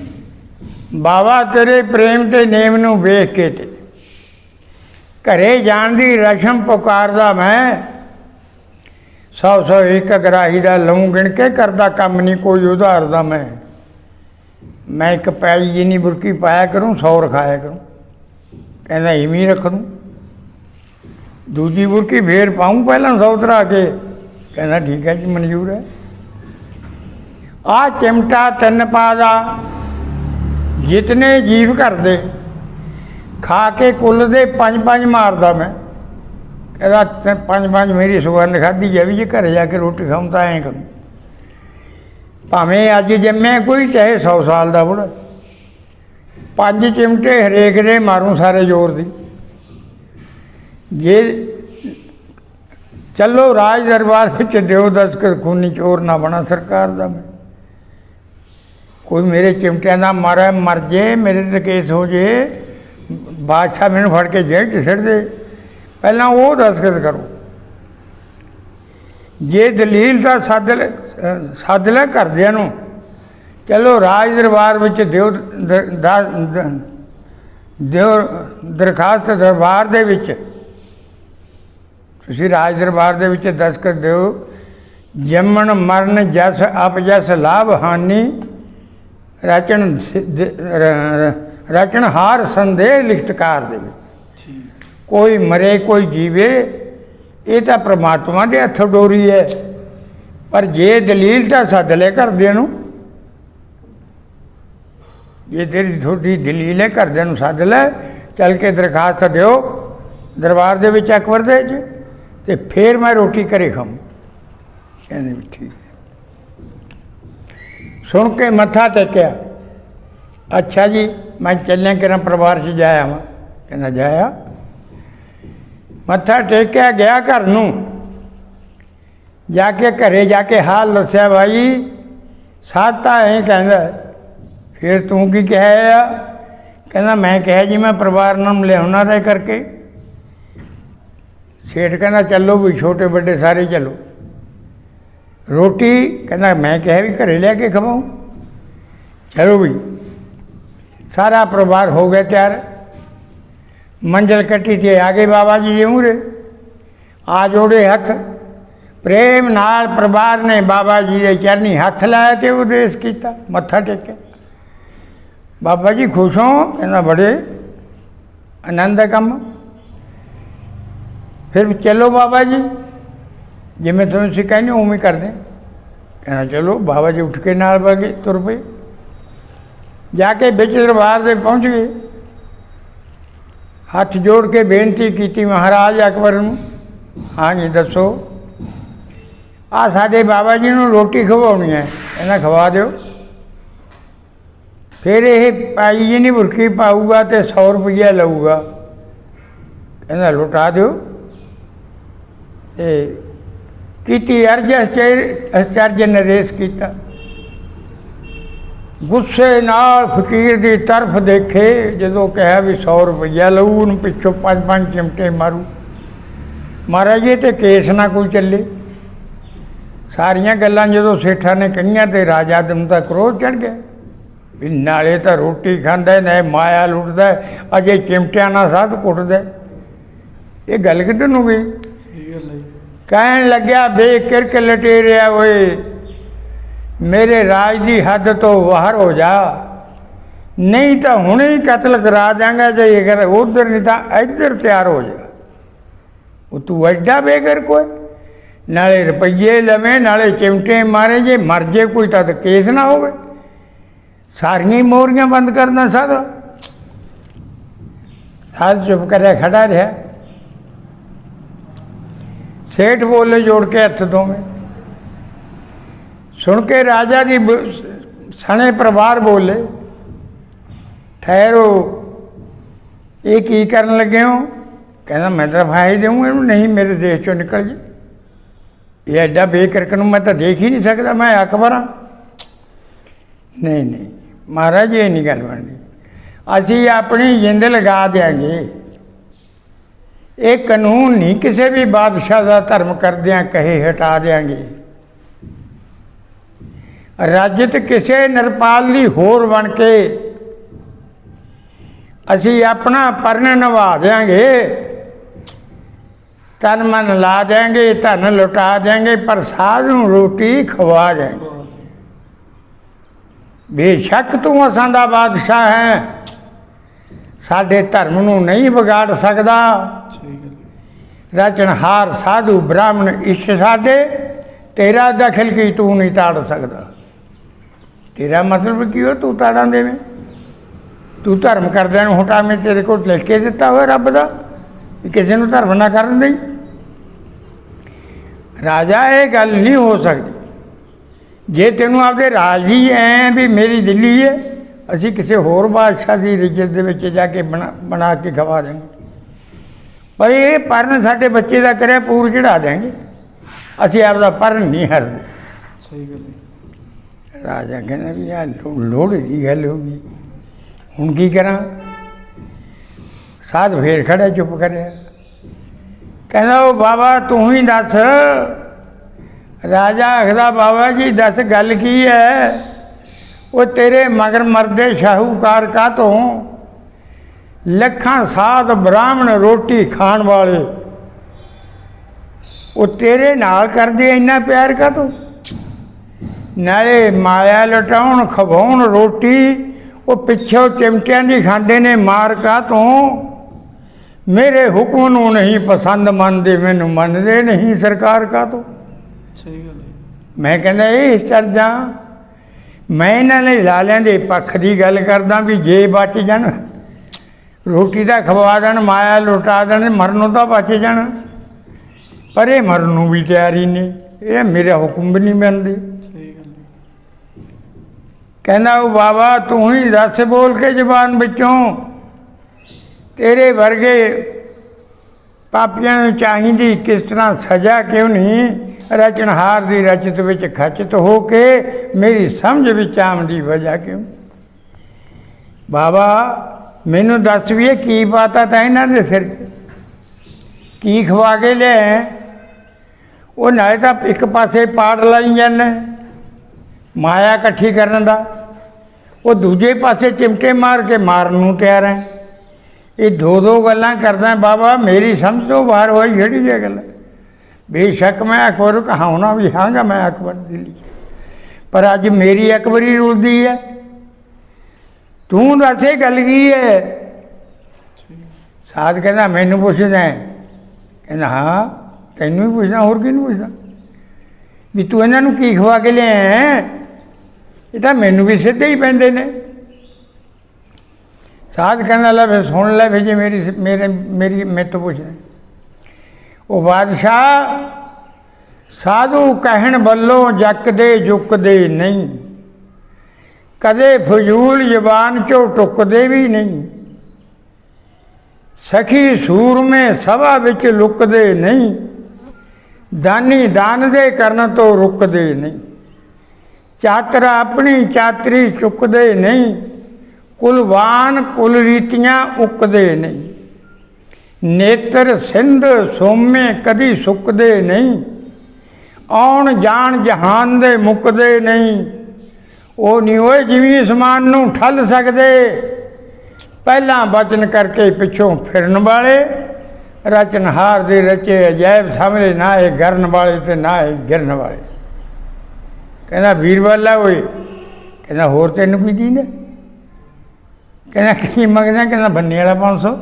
A: ਬਾਬਾ ਤੇਰੇ ਪ੍ਰੇਮ ਤੇ ਨੇਮ ਨੂੰ ਵੇਖ ਕੇ ਤੇ ਘਰੇ ਜਾਣ ਦੀ ਰਸ਼ਮ ਪੁਕਾਰਦਾ ਮੈਂ ਸੌ ਸੌ ਇੱਕ ਗਰਾਹੀ ਦਾ ਲਊਂ ਗਿਣ ਕੇ ਕਰਦਾ ਕੰਮ ਨਹੀਂ ਕੋਈ ਉਧਾਰਦਾ ਮੈਂ। ਮੈਂ ਇੱਕ ਪੈਲੀ ਜਿੰਨੀ ਬੁਰਕੀ ਪਾਇਆ ਕਰੂੰ 100 ਰਖਾਇਆ ਕਰੂੰ। ਕਹਿੰਦਾ ਇਵੇਂ ਰੱਖ ਦੂੰ। ਦੂਜੀ ਬੁਰਕੀ ਫੇਰ ਪਾਉਂ ਪਹਿਲਾਂ 100 ਤਰਾ ਕੇ। ਕਹਿੰਦਾ ਠੀਕ ਹੈ ਜੀ, ਮਨਜ਼ੂਰ ਹੈ। ਆ ਚਿਮਟਾ ਤਿੰਨ ਪਾ ਦਾ। ਜਿਤਨੇ ਜੀਵ ਕਰਦੇ ਖਾ ਕੇ ਕੁੱਲ ਦੇ ਪੰਜ ਪੰਜ ਮਾਰਦਾ ਮੈਂ। ਕਹਿੰਦਾ ਪੰਜ ਪੰਜ ਮੇਰੀ ਸੁਗੰਧ ਖਾਧੀ ਜਾਵੀ, ਜੇ ਘਰੇ ਜਾ ਕੇ ਰੋਟੀ ਖਾਉਂ ਤਾਂ ਐਂ ਕਰੂੰ। ਭਾਵੇਂ ਅੱਜ ਜੰਮੇ ਕੋਈ, ਚਾਹੇ 100 ਸਾਲ ਦਾ ਬੁੜਾ ਪੰਜ ਚਿਮਟੇ ਹਰੇਕ ਦੇ ਮਾਰੂ ਸਾਰੇ ਜ਼ੋਰ ਦੀ। ਜੇ ਚੱਲੋ ਰਾਜ ਦਰਬਾਰ ਵਿੱਚ ਦਿਓ ਦਸਤਖਤ ਖੂਨੀ ਚੋਰ ਨਾ ਬਣਾ ਸਰਕਾਰ ਦਾ ਮੈਂ। ਕੋਈ ਮੇਰੇ ਚਿਮਟਿਆਂ ਦਾ ਮਾਰਾ ਮਰ ਜੇ, ਮੇਰੇ ਤੇ ਕੇਸ ਹੋ ਜੇ, ਬਾਦਸ਼ਾਹ ਮੈਨੂੰ ਫੜ ਕੇ ਜੇਲ੍ਹ 'ਚ ਛੱਡ ਦੇ। ਪਹਿਲਾਂ ਉਹ ਦਸਤਖਤ ਕਰੋ। ਜੇ ਦਲੀਲ ਤਾਂ ਸੱਦ ਲੈ ਲੈ ਘਰਦਿਆਂ ਨੂੰ, ਚਲੋ ਰਾਜ ਦਰਬਾਰ ਵਿੱਚ ਦਿਓ ਦਿਓ ਦਰਖਾਸਤ ਦਰਬਾਰ ਦੇ ਵਿੱਚ। ਤੁਸੀਂ ਰਾਜ ਦਰਬਾਰ ਦੇ ਵਿੱਚ ਦਸਤਖਤ ਦਿਓ। ਜੰਮਣ, ਮਰਨ, ਜਸ ਅਪ ਜਸ ਲਾਭ, ਹਾਨੀ ਰਚਨ ਸਿੱਧ- ਰ- ਰ- ਰਚਨ ਹਾਰ ਸੰਦੇਹ ਲਿਖਤਕਾਰ ਦੇ ਵਿੱਚ। ਕੋਈ ਮਰੇ ਕੋਈ ਜੀਵੇ ਇਹ ਤਾਂ ਪ੍ਰਮਾਤਮਾ ਦੇ ਹੱਥ ਡੋਰੀ ਹੈ। ਪਰ ਜੇ ਦਲੀਲ ਤਾਂ ਸੱਦ ਲੈ ਘਰਦਿਆਂ ਨੂੰ। ਜੇ ਤੇਰੀ ਥੋੜੀ ਦਲੀਲ ਹੈ ਘਰਦਿਆਂ ਨੂੰ ਸੱਦ ਲੈ ਚੱਲ ਕੇ ਦਰਖਾਸਤ ਦਿਓ ਦਰਬਾਰ ਦੇ ਵਿੱਚ ਅਕਬਰ ਦੇ ਤੇ ਫੇਰ ਮੈਂ ਰੋਟੀ ਘਰੇ ਖਾਵਾਂ ਕਹਿੰਦੇ ਠੀਕ। ਸੁਣ ਕੇ ਮੱਥਾ ਟੇਕਿਆ। ਅੱਛਾ ਜੀ, ਮੈਂ ਚੱਲਿਆ ਕਿਰਾਂ ਪਰਿਵਾਰ 'ਚ ਜਾਇਆ ਵਾਂ ਕਹਿੰਦਾ ਜਾਇਆ ਮੱਥਾ ਟੇਕਿਆ, ਗਿਆ ਘਰ ਨੂੰ। ਜਾ ਕੇ ਘਰੇ ਜਾ ਕੇ ਹਾਲ ਦੱਸਿਆ ਭਾਈ ਸਾਤਾ ਐ ਕਹਿੰਦਾ, ਫਿਰ ਤੂੰ ਕੀ ਕਿਹਾ ਕਹਿੰਦਾ, ਮੈਂ ਕਿਹਾ ਜੀ, ਮੈਂ ਪਰਿਵਾਰ ਨੂੰ ਲਿਆਉਣਾ ਰਹਿ ਕਰਕੇ। ਸੇਠ ਕਹਿੰਦਾ, ਚੱਲੋ ਵੀ ਛੋਟੇ ਵੱਡੇ ਸਾਰੇ ਚੱਲੋ। ਰੋਟੀ ਕਹਿੰਦਾ ਮੈਂ ਕਿਹਾ ਵੀ ਘਰੇ ਲੈ ਕੇ ਖਵਾਉ ਚਲੋ ਵੀ ਸਾਰਾ ਪਰਿਵਾਰ ਹੋ ਗਿਆ ਤਿਆਰ ਮੰਜ਼ਲ ਕੱਟੀ ਤੇ ਆ ਗਏ ਬਾਬਾ ਜੀ ਦੇ ਮੂਹਰੇ ਆ ਜੋੜੇ ਹੱਥ ਪ੍ਰੇਮ ਨਾਲ ਪਰਿਵਾਰ ਨੇ ਬਾਬਾ ਜੀ ਦੇ ਚਰਨੀ ਹੱਥ ਲਾਇਆ ਤੇ ਉਦੇਸ਼ ਕੀਤਾ ਮੱਥਾ ਟੇਕਿਆ ਬਾਬਾ ਜੀ ਖੁਸ਼ ਹੋ ਕਹਿੰਦਾ ਬੜੇ ਆਨੰਦ ਦਾ ਕੰਮ ਫਿਰ ਜਿਵੇਂ ਤੁਹਾਨੂੰ ਤੁਸੀਂ ਕਹਿੰਦੇ ਹੋ ਉਵੇਂ ਕਰਦੇ। ਕਹਿੰਦਾ, ਚਲੋ, ਬਾਬਾ ਜੀ ਉੱਠ ਕੇ ਨਾਲ ਵਗੇ ਤੁਰ ਪਏ। ਜਾ ਕੇ ਵਿੱਚ ਦਰਬਾਰ ਦੇ ਪਹੁੰਚ ਗਏ। ਹੱਥ ਜੋੜ ਕੇ ਬੇਨਤੀ ਕੀਤੀ, ਮਹਾਰਾਜ ਅਕਬਰ ਨੂੰ, ਹਾਂਜੀ, ਦੱਸੋ ਆ ਸਾਡੇ ਬਾਬਾ ਜੀ ਨੂੰ ਰੋਟੀ ਖਵਾਉਣੀ ਹੈ, ਇਹਨਾਂ ਖਵਾ ਦਿਓ। ਫਿਰ ਇਹ ਪਾਈ ਜੀ ਨਹੀਂ ਬੁਰਕੀ ਪਾਊਗਾ ਤੇ 100 ਰੁਪਈਆ ਲਊਗਾ। ਕਹਿੰਦਾ, ਲੁਟਾ ਦਿਓ। ਤੇ ਕੀਤੀ, ਅਰਜ ਅਚਰਜ ਨਰੇਸ਼ ਕੀਤਾ। ਗੁੱਸੇ ਨਾਲ ਫਕੀਰ ਦੀ ਤਰਫ ਦੇਖੇ, ਜਦੋਂ ਕਿਹਾ ਵੀ 100 ਰੁਪਈਆ ਲਊ, ਉਹਨੂੰ ਪਿੱਛੋਂ ਪੰਜ ਪੰਜ ਚਿਮਟੇ ਮਾਰੂ। ਮਹਾਰਾਜ, ਇਹ ਤੇ ਕੇਸ ਨਾ ਕੋਈ ਚੱਲੇ। ਸਾਰੀਆਂ ਗੱਲਾਂ ਜਦੋਂ ਸੇਠਾਂ ਨੇ ਕਹੀਆਂ ਤੇ ਰਾਜਾ ਦਮ ਦਾ ਕ੍ਰੋਧ ਚੜ ਗਿਆ। ਵੀ ਨਾਲੇ ਤਾਂ ਰੋਟੀ ਖਾਂਦਾ ਨਾ ਮਾਇਆ ਲੁੱਟਦਾ ਅਜੇ ਚਿਮਟਿਆਂ ਨਾਲ ਸਾਧ ਕੁੱਟਦਾ ਇਹ ਗੱਲ ਕਿੱਧਰ ਨੂੰ ਗਈ?
B: ਜੀ।
A: ਕਹਿਣ ਲੱਗਿਆ ਬੇਕਿਰਕ ਲਟੇਰਿਆ ਓਏ, ਮੇਰੇ ਰਾਜ ਦੀ ਹੱਦ ਤੋਂ ਬਾਹਰ ਹੋ ਜਾ। ਨਹੀਂ ਤਾਂ ਹੁਣੇ ਹੀ ਕਤਲ ਕਰਾ ਦਿਆਂਗਾ, ਜੇ ਇਹ ਕਰ ਉਧਰ ਨਹੀਂ ਤਾਂ ਇੱਧਰ ਤਿਆਰ ਹੋ ਜਾ। ਉਹ ਤੂੰ ਐਡਾ ਬੇਗਰ ਕੋਈ? ਨਾਲੇ ਰੁਪਈਏ ਲਵੇਂ, ਨਾਲੇ ਚਿਮਟੇ ਮਾਰੇ, ਜੇ ਮਰ ਜੇ ਕੋਈ ਤਾਂ ਤਾਂ ਕੇਸ ਨਾ ਹੋਵੇ। ਸਾਰੀਆਂ ਹੀ ਮੋਰੀਆਂ ਬੰਦ ਕਰਨਾ ਸਾਦਾ ਸਾਧ ਚੁੱਪ ਕਰਿਆ ਖੜਾ ਰਿਹਾ। ਸੇਠ ਬੋਲੇ ਜੋੜ ਕੇ ਹੱਥ ਦੋਵੇਂ। ਸੁਣ ਕੇ ਰਾਜਾ ਦੀ ਬ- ਸਣੇ ਪਰਿਵਾਰ ਬੋਲੇ, ਠਹਿਰੋ, ਇਹ ਕੀ ਕਰਨ ਲੱਗੇ ਹੋ? ਕਹਿੰਦਾ, ਮੈਂ ਤਾਂ ਫਾਇ ਦੇਵਾਂ ਇਹਨੂੰ ਨਹੀਂ ਮੇਰੇ ਦੇਸ਼ ਚੋਂ ਨਿਕਲ ਜੀ। ਇਹ ਐਡਾ ਬੇਕਰਕ ਨੂੰ ਮੈਂ ਤਾਂ ਦੇਖ ਹੀ ਨਹੀਂ ਸਕਦਾ, ਮੈਂ ਅਕਬਰ ਹਾਂ। ਨਹੀਂ ਨਹੀਂ, ਮਹਾਰਾਜ, ਇਹ ਨਹੀਂ ਗੱਲ ਬਣਦੀ। ਅਸੀਂ ਆਪਣੀ ਜਿੰਦ ਲਗਾ ਦਿਆਂਗੇ। ਇਹ ਕਾਨੂੰਨ ਨਹੀਂ, ਕਿਸੇ ਵੀ ਬਾਦਸ਼ਾਹ ਦਾ ਧਰਮ ਕਰਦਿਆਂ ਕਹੇ ਹਟਾ ਦਿਆਂਗੇ। ਰਾਜਤ ਕਿਸੇ ਨਰਪਾਲ ਦੀ ਹੋਰ ਬਣ ਕੇ ਅਸੀਂ ਆਪਣਾ ਪਰਨ ਨਿਭਾ ਦਿਆਂਗੇ। ਤਨ ਮਨ ਲਾ ਦੇਂਗੇ ਧਨ ਲੁਟਾ ਦੇਂਗੇ ਪਰ ਸਾਧ ਨੂੰ ਰੋਟੀ ਖਵਾ ਦੇਂਗੇ ਬੇਸ਼ੱਕ ਤੂੰ ਅਸਾਂ ਦਾ ਬਾਦਸ਼ਾਹ ਹੈ। ਸਾਡੇ ਧਰਮ ਨੂੰ ਨਹੀਂ ਵਿਗਾੜ ਸਕਦਾ। ਰਚਨਹਾਰ ਸਾਧੂ ਬ੍ਰਾਹਮਣ ਇਸ਼ ਸਾਡੇ ਤੇਰਾ ਦਖਲ ਕੀ ਤੂੰ ਨਹੀਂ ਤਾੜ ਸਕਦਾ। ਤੇਰਾ ਮਤਲਬ ਕੀ ਹੋ ਤੂੰ ਤਾੜਾਂ ਦੇਵੇਂ ਤੂੰ ਧਰਮ ਕਰਦਿਆਂ ਨੂੰ ਹਟਾਵੇਂ ਤੇਰੇ ਕੋਲ ਲਿਖ ਕੇ ਦਿੱਤਾ ਹੋਇਆ ਰੱਬ ਦਾ ਕਿਸੇ ਨੂੰ ਧਰਮ ਨਾ ਕਰਨ ਦੇਈ। ਰਾਜਾ ਇਹ ਗੱਲ ਨਹੀਂ ਹੋ ਸਕਦੀ। ਜੇ ਤੈਨੂੰ ਆਪਦੇ ਰਾਜ ਹੀ ਐ ਵੀ ਮੇਰੀ ਦਿੱਲੀ ਹੈ ਅਸੀਂ ਕਿਸੇ ਹੋਰ ਬਾਦਸ਼ਾਹ ਦੀ ਰਿਜਤ ਦੇ ਵਿੱਚ ਜਾ ਕੇ ਬਣਾ ਬਣਾ ਕੇ ਖਵਾ ਦੇਂਗੇ ਪਰ ਇਹ ਪਰਨ ਸਾਡੇ ਬੱਚੇ ਦਾ ਕਰਿਆ ਪੂਰ ਚੜਾ ਦੇਂਗੇ ਅਸੀਂ ਆਪਦਾ ਪਰਨ ਨਹੀਂ ਹਰਦੇ।
B: ਸਹੀ ਗੱਲ ਹੈ।
A: ਰਾਜਾ ਕਹਿੰਦਾ ਵੀ ਆ ਲੋੜ ਦੀ ਗੱਲ ਹੋ ਗਈ। ਹੁਣ ਕੀ ਕਰਾਂ? ਸਾਧ ਫੇਰ ਖੜਾ ਚੁੱਪ ਕਰਿਆ। ਕਹਿੰਦਾ ਉਹ ਬਾਬਾ ਤੂੰ ਹੀ ਦੱਸ। ਰਾਜਾ ਆਖਦਾ ਬਾਬਾ ਜੀ ਦੱਸ ਗੱਲ ਕੀ ਹੈ? ਉਹ ਤੇਰੇ ਮਗਰ ਮਰਦੇ ਸ਼ਾਹੂਕਾਰ ਕਾਤੋਂ ਲੱਖਾਂ ਸਾਧ ਬ੍ਰਾਹਮਣ ਰੋਟੀ ਖਾਣ ਵਾਲੇ। ਉਹ ਤੇਰੇ ਨਾਲ ਕਰਦੇ ਇੰਨਾ ਪਿਆਰ ਕਾਤੋਂ ਨਾਲੇ ਮਾਇਆ ਲਟਾਉਣ ਖਵਾਉਣ ਰੋਟੀ ਉਹ ਪਿੱਛੋਂ ਚਿਮਟਿਆਂ ਦੀ ਖਾਂਦੇ ਨੇ ਮਾਰ ਕਾ ਤੋਂ? ਮੇਰੇ ਹੁਕਮ ਨੂੰ ਨਹੀਂ ਪਸੰਦ ਮੰਨਦੇ ਮੈਨੂੰ ਮੰਨਦੇ ਨਹੀਂ ਸਰਕਾਰ ਕਾ ਤੋਂ।
B: ਸਹੀ ਗੱਲ ਹੈ।
A: ਮੈਂ ਕਹਿੰਦਾ ਇਹ ਚੱਲ ਜਾ। ਮੈਂ ਇਹਨਾਂ ਨੇ ਲਾਲਿਆਂ ਦੇ ਪੱਖ ਦੀ ਗੱਲ ਕਰਦਾ ਵੀ ਜੇ ਬਚ ਜਾਣ, ਰੋਟੀ ਦਾ ਖਵਾ ਦੇਣ, ਮਾਇਆ ਲੁਟਾ ਦੇਣ, ਮਰਨੋਂ ਤਾਂ ਬਚ ਜਾਣ। ਪਰ ਇਹ ਮਰਨ ਨੂੰ ਵੀ ਤਿਆਰੀ ਨਹੀਂ, ਇਹ ਮੇਰਾ ਹੁਕਮ ਵੀ ਨਹੀਂ ਮੰਨਦੇ। ਕਹਿੰਦਾ ਉਹ ਬਾਬਾ, ਤੂੰ ਹੀ ਦੱਸ ਬੋਲ ਕੇ ਜ਼ਬਾਨ ਵਿੱਚੋਂ, ਤੇਰੇ ਵਰਗੇ ਪਾਪੀਆਂ ਨੂੰ ਚਾਹੀਦੀ ਕਿਸ ਤਰ੍ਹਾਂ ਸਜ਼ਾ ਕਿਉਂ ਨਹੀਂ? ਰਚਨਹਾਰ ਦੀ ਰਚਤ ਵਿੱਚ ਖਚਿਤ ਹੋ ਕੇ ਮੇਰੀ ਸਮਝ ਵਿੱਚ ਆਮ ਦੀ ਵਜ੍ਹਾ ਕਿਉਂ? ਬਾਬਾ, ਮੈਨੂੰ ਦੱਸ ਵੀ ਇਹ ਕੀ ਪਾਤਾ ਤਾਂ ਇਹਨਾਂ ਦੇ ਸਿਰ ਕੀ ਖਵਾ ਕੇ ਲਿਆ ਉਹ ਨਾਲੇ ਤਾਂ ਇੱਕ ਪਾਸੇ ਪਾੜ ਲਾਈ ਜਾਂਦੇ। ਮਾਇਆ ਇਕੱਠੀ ਕਰਨ ਦਾ। ਉਹ ਦੂਜੇ ਪਾਸੇ ਚਿਮਟੇ ਮਾਰ ਕੇ ਮਾਰਨ ਨੂੰ ਤਿਆਰ ਹੈ। ਇਹ ਦੋ ਦੋ ਗੱਲਾਂ ਕਰਦਾ, ਬਾਬਾ, ਮੇਰੀ ਸਮਝ ਤੋਂ ਬਾਹਰ ਹੋਈ ਜਿਹੜੀ ਇਹ ਗੱਲ। ਬੇਸ਼ੱਕ ਮੈਂ ਅਕਬਰ ਕਹਾਉਣਾ ਵੀ ਹਾਂਗਾ ਮੈਂ ਅਕਬਰ ਦਿੱਲੀ ਪਰ ਅੱਜ ਮੇਰੀ ਅਕਬਰੀ ਰੁਲਦੀ ਹੈ। ਤੂੰ ਦੱਸ ਇਹ ਗੱਲ ਕੀ ਹੈ? ਸਾਧ ਕਹਿੰਦਾ, ਮੈਨੂੰ ਪੁੱਛਦਾ ਕਹਿੰਦਾ, ਹਾਂ, ਤੈਨੂੰ ਹੀ ਪੁੱਛਦਾ, ਹੋਰ ਕਿਹਨੂੰ ਪੁੱਛਦਾ? ਵੀ ਤੂੰ ਇਹਨਾਂ ਨੂੰ ਕੀ ਖਵਾ ਕੇ ਲਿਆਇਆ ਇਹ ਤਾਂ ਮੈਨੂੰ ਵੀ ਸਿੱਧੇ ਹੀ ਪੈਂਦੇ ਨੇ। ਸਾਧ ਕਹਿੰਦਾ ਲੈ ਫਿਰ ਸੁਣ ਲੈ ਫਿਰ ਜੇ ਮੇਰੀ ਮੇਰੇ ਮੇਰੀ ਮੇਰੇ ਤੋਂ ਪੁੱਛਦਾ ਉਹ ਬਾਦਸ਼ਾਹ, ਸਾਧੂ ਕਹਿਣ ਵੱਲੋਂ ਜੱਕਦੇ ਜੁਕਦੇ ਨਹੀਂ। ਕਦੇ ਫਜ਼ੂਲ ਜ਼ਬਾਨ ਚੋਂ ਟੁੱਕਦੇ ਵੀ ਨਹੀਂ। ਸਖੀ ਸੂਰਮੇ ਸਭਾ ਵਿੱਚ ਲੁਕਦੇ ਨਹੀਂ। ਦਾਨੀ ਦਾਨ ਦੇ ਕਰਨ ਤੋਂ ਰੁਕਦੇ ਨਹੀਂ। ਚਾਤਰ ਆਪਣੀ ਚਾਤਰੀ ਚੁੱਕਦੇ ਨਹੀਂ। ਕੁਲਵਾਨ ਕੁਲ ਰੀਤੀਆਂ ਉਕਦੇ ਨਹੀਂ। ਨੇਤਰ ਸਿੰਧ ਸੋਮੇ ਕਦੀ ਸੁੱਕਦੇ ਨਹੀਂ। ਆਉਣ ਜਾਣ ਜਹਾਨ ਦੇ ਮੁੱਕਦੇ ਨਹੀਂ। ਉਹ ਨਹੀਂ ਓਏ ਜਿਵੇਂ ਸਮਾਨ ਨੂੰ ਠੱਲ ਸਕਦੇ। ਪਹਿਲਾਂ ਬਚਨ ਕਰਕੇ ਪਿੱਛੋਂ ਫਿਰਨ ਵਾਲੇ। ਰਚਨਹਾਰ ਦੇ ਰਚੇ ਅਜੈਬ ਸਾਹਮਣੇ ਨਾ ਇਹ ਗਰਨ ਵਾਲੇ ਤੇ ਨਾ ਇਹ ਗਿਰਨ ਵਾਲੇ। ਕਹਿੰਦਾ ਵੀਰਵਾਲਾ ਹੋਏ ਕਹਿੰਦਾ ਹੋਰ ਤੈਨੂੰ ਕੀ ਦੀਂਦਾ ਕਹਿੰਦਾ ਕੀ ਮੰਗਦਾ? ਕਹਿੰਦਾ ਬੰਨੇ ਵਾਲਾ 500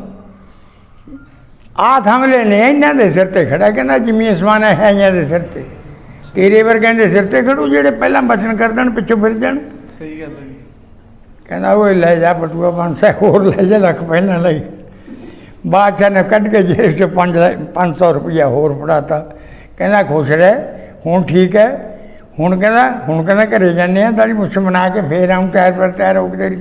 A: ਆ ਥਮਲੇ ਨੇ ਇਹਨਾਂ ਦੇ ਸਿਰ ਤੇ ਖੜਾ। ਕਹਿੰਦਾ ਜਿਮੀ ਅਸਮਾਨ ਹੈ ਇਹਨਾਂ ਦੇ ਸਿਰ ਤੇ। ਤੇਰੇ ਵਰਗਿਆਂ ਦੇ ਸਿਰ ਤੇ ਖੜੂ ਜਿਹੜੇ ਪਹਿਲਾਂ ਬਚਨ ਕਰ ਦੇਣ ਪਿੱਛੋਂ ਫਿਰ ਜਾਣ।
B: ਸਹੀ ਗੱਲ ਹੈ ਜੀ।
A: ਕਹਿੰਦਾ ਉਹ ਲੈ ਜਾ ਬਟੂਆ 500 ਹੋਰ ਲੈ ਜਾ ਲੱਖ ਪਹਿਲਾਂ ਲਈ ਬਾਦਸ਼ਾਹ ਨੇ ਕੱਢ ਕੇ ਜੇਬ 'ਚ 5 500 ਰੁਪਇਆ ਹੋਰ ਫੜਾਤਾ। ਕਹਿੰਦਾ ਖੁਸ਼ ਰਹਿ ਹੁਣ ਠੀਕ ਹੈ। ਹੁਣ ਕਹਿੰਦਾ ਹੁਣ ਕਹਿੰਦਾ ਘਰੇ ਜਾਂਦੇ ਆ ਦਾੜੀ ਮੁੱਛ ਬਣਾ ਕੇ ਫੇਰ ਆਉਂ ਟਾਇਰ ਪਰ ਟਾਇਰ ਹੋ ਕੇ ਤੇਰੀ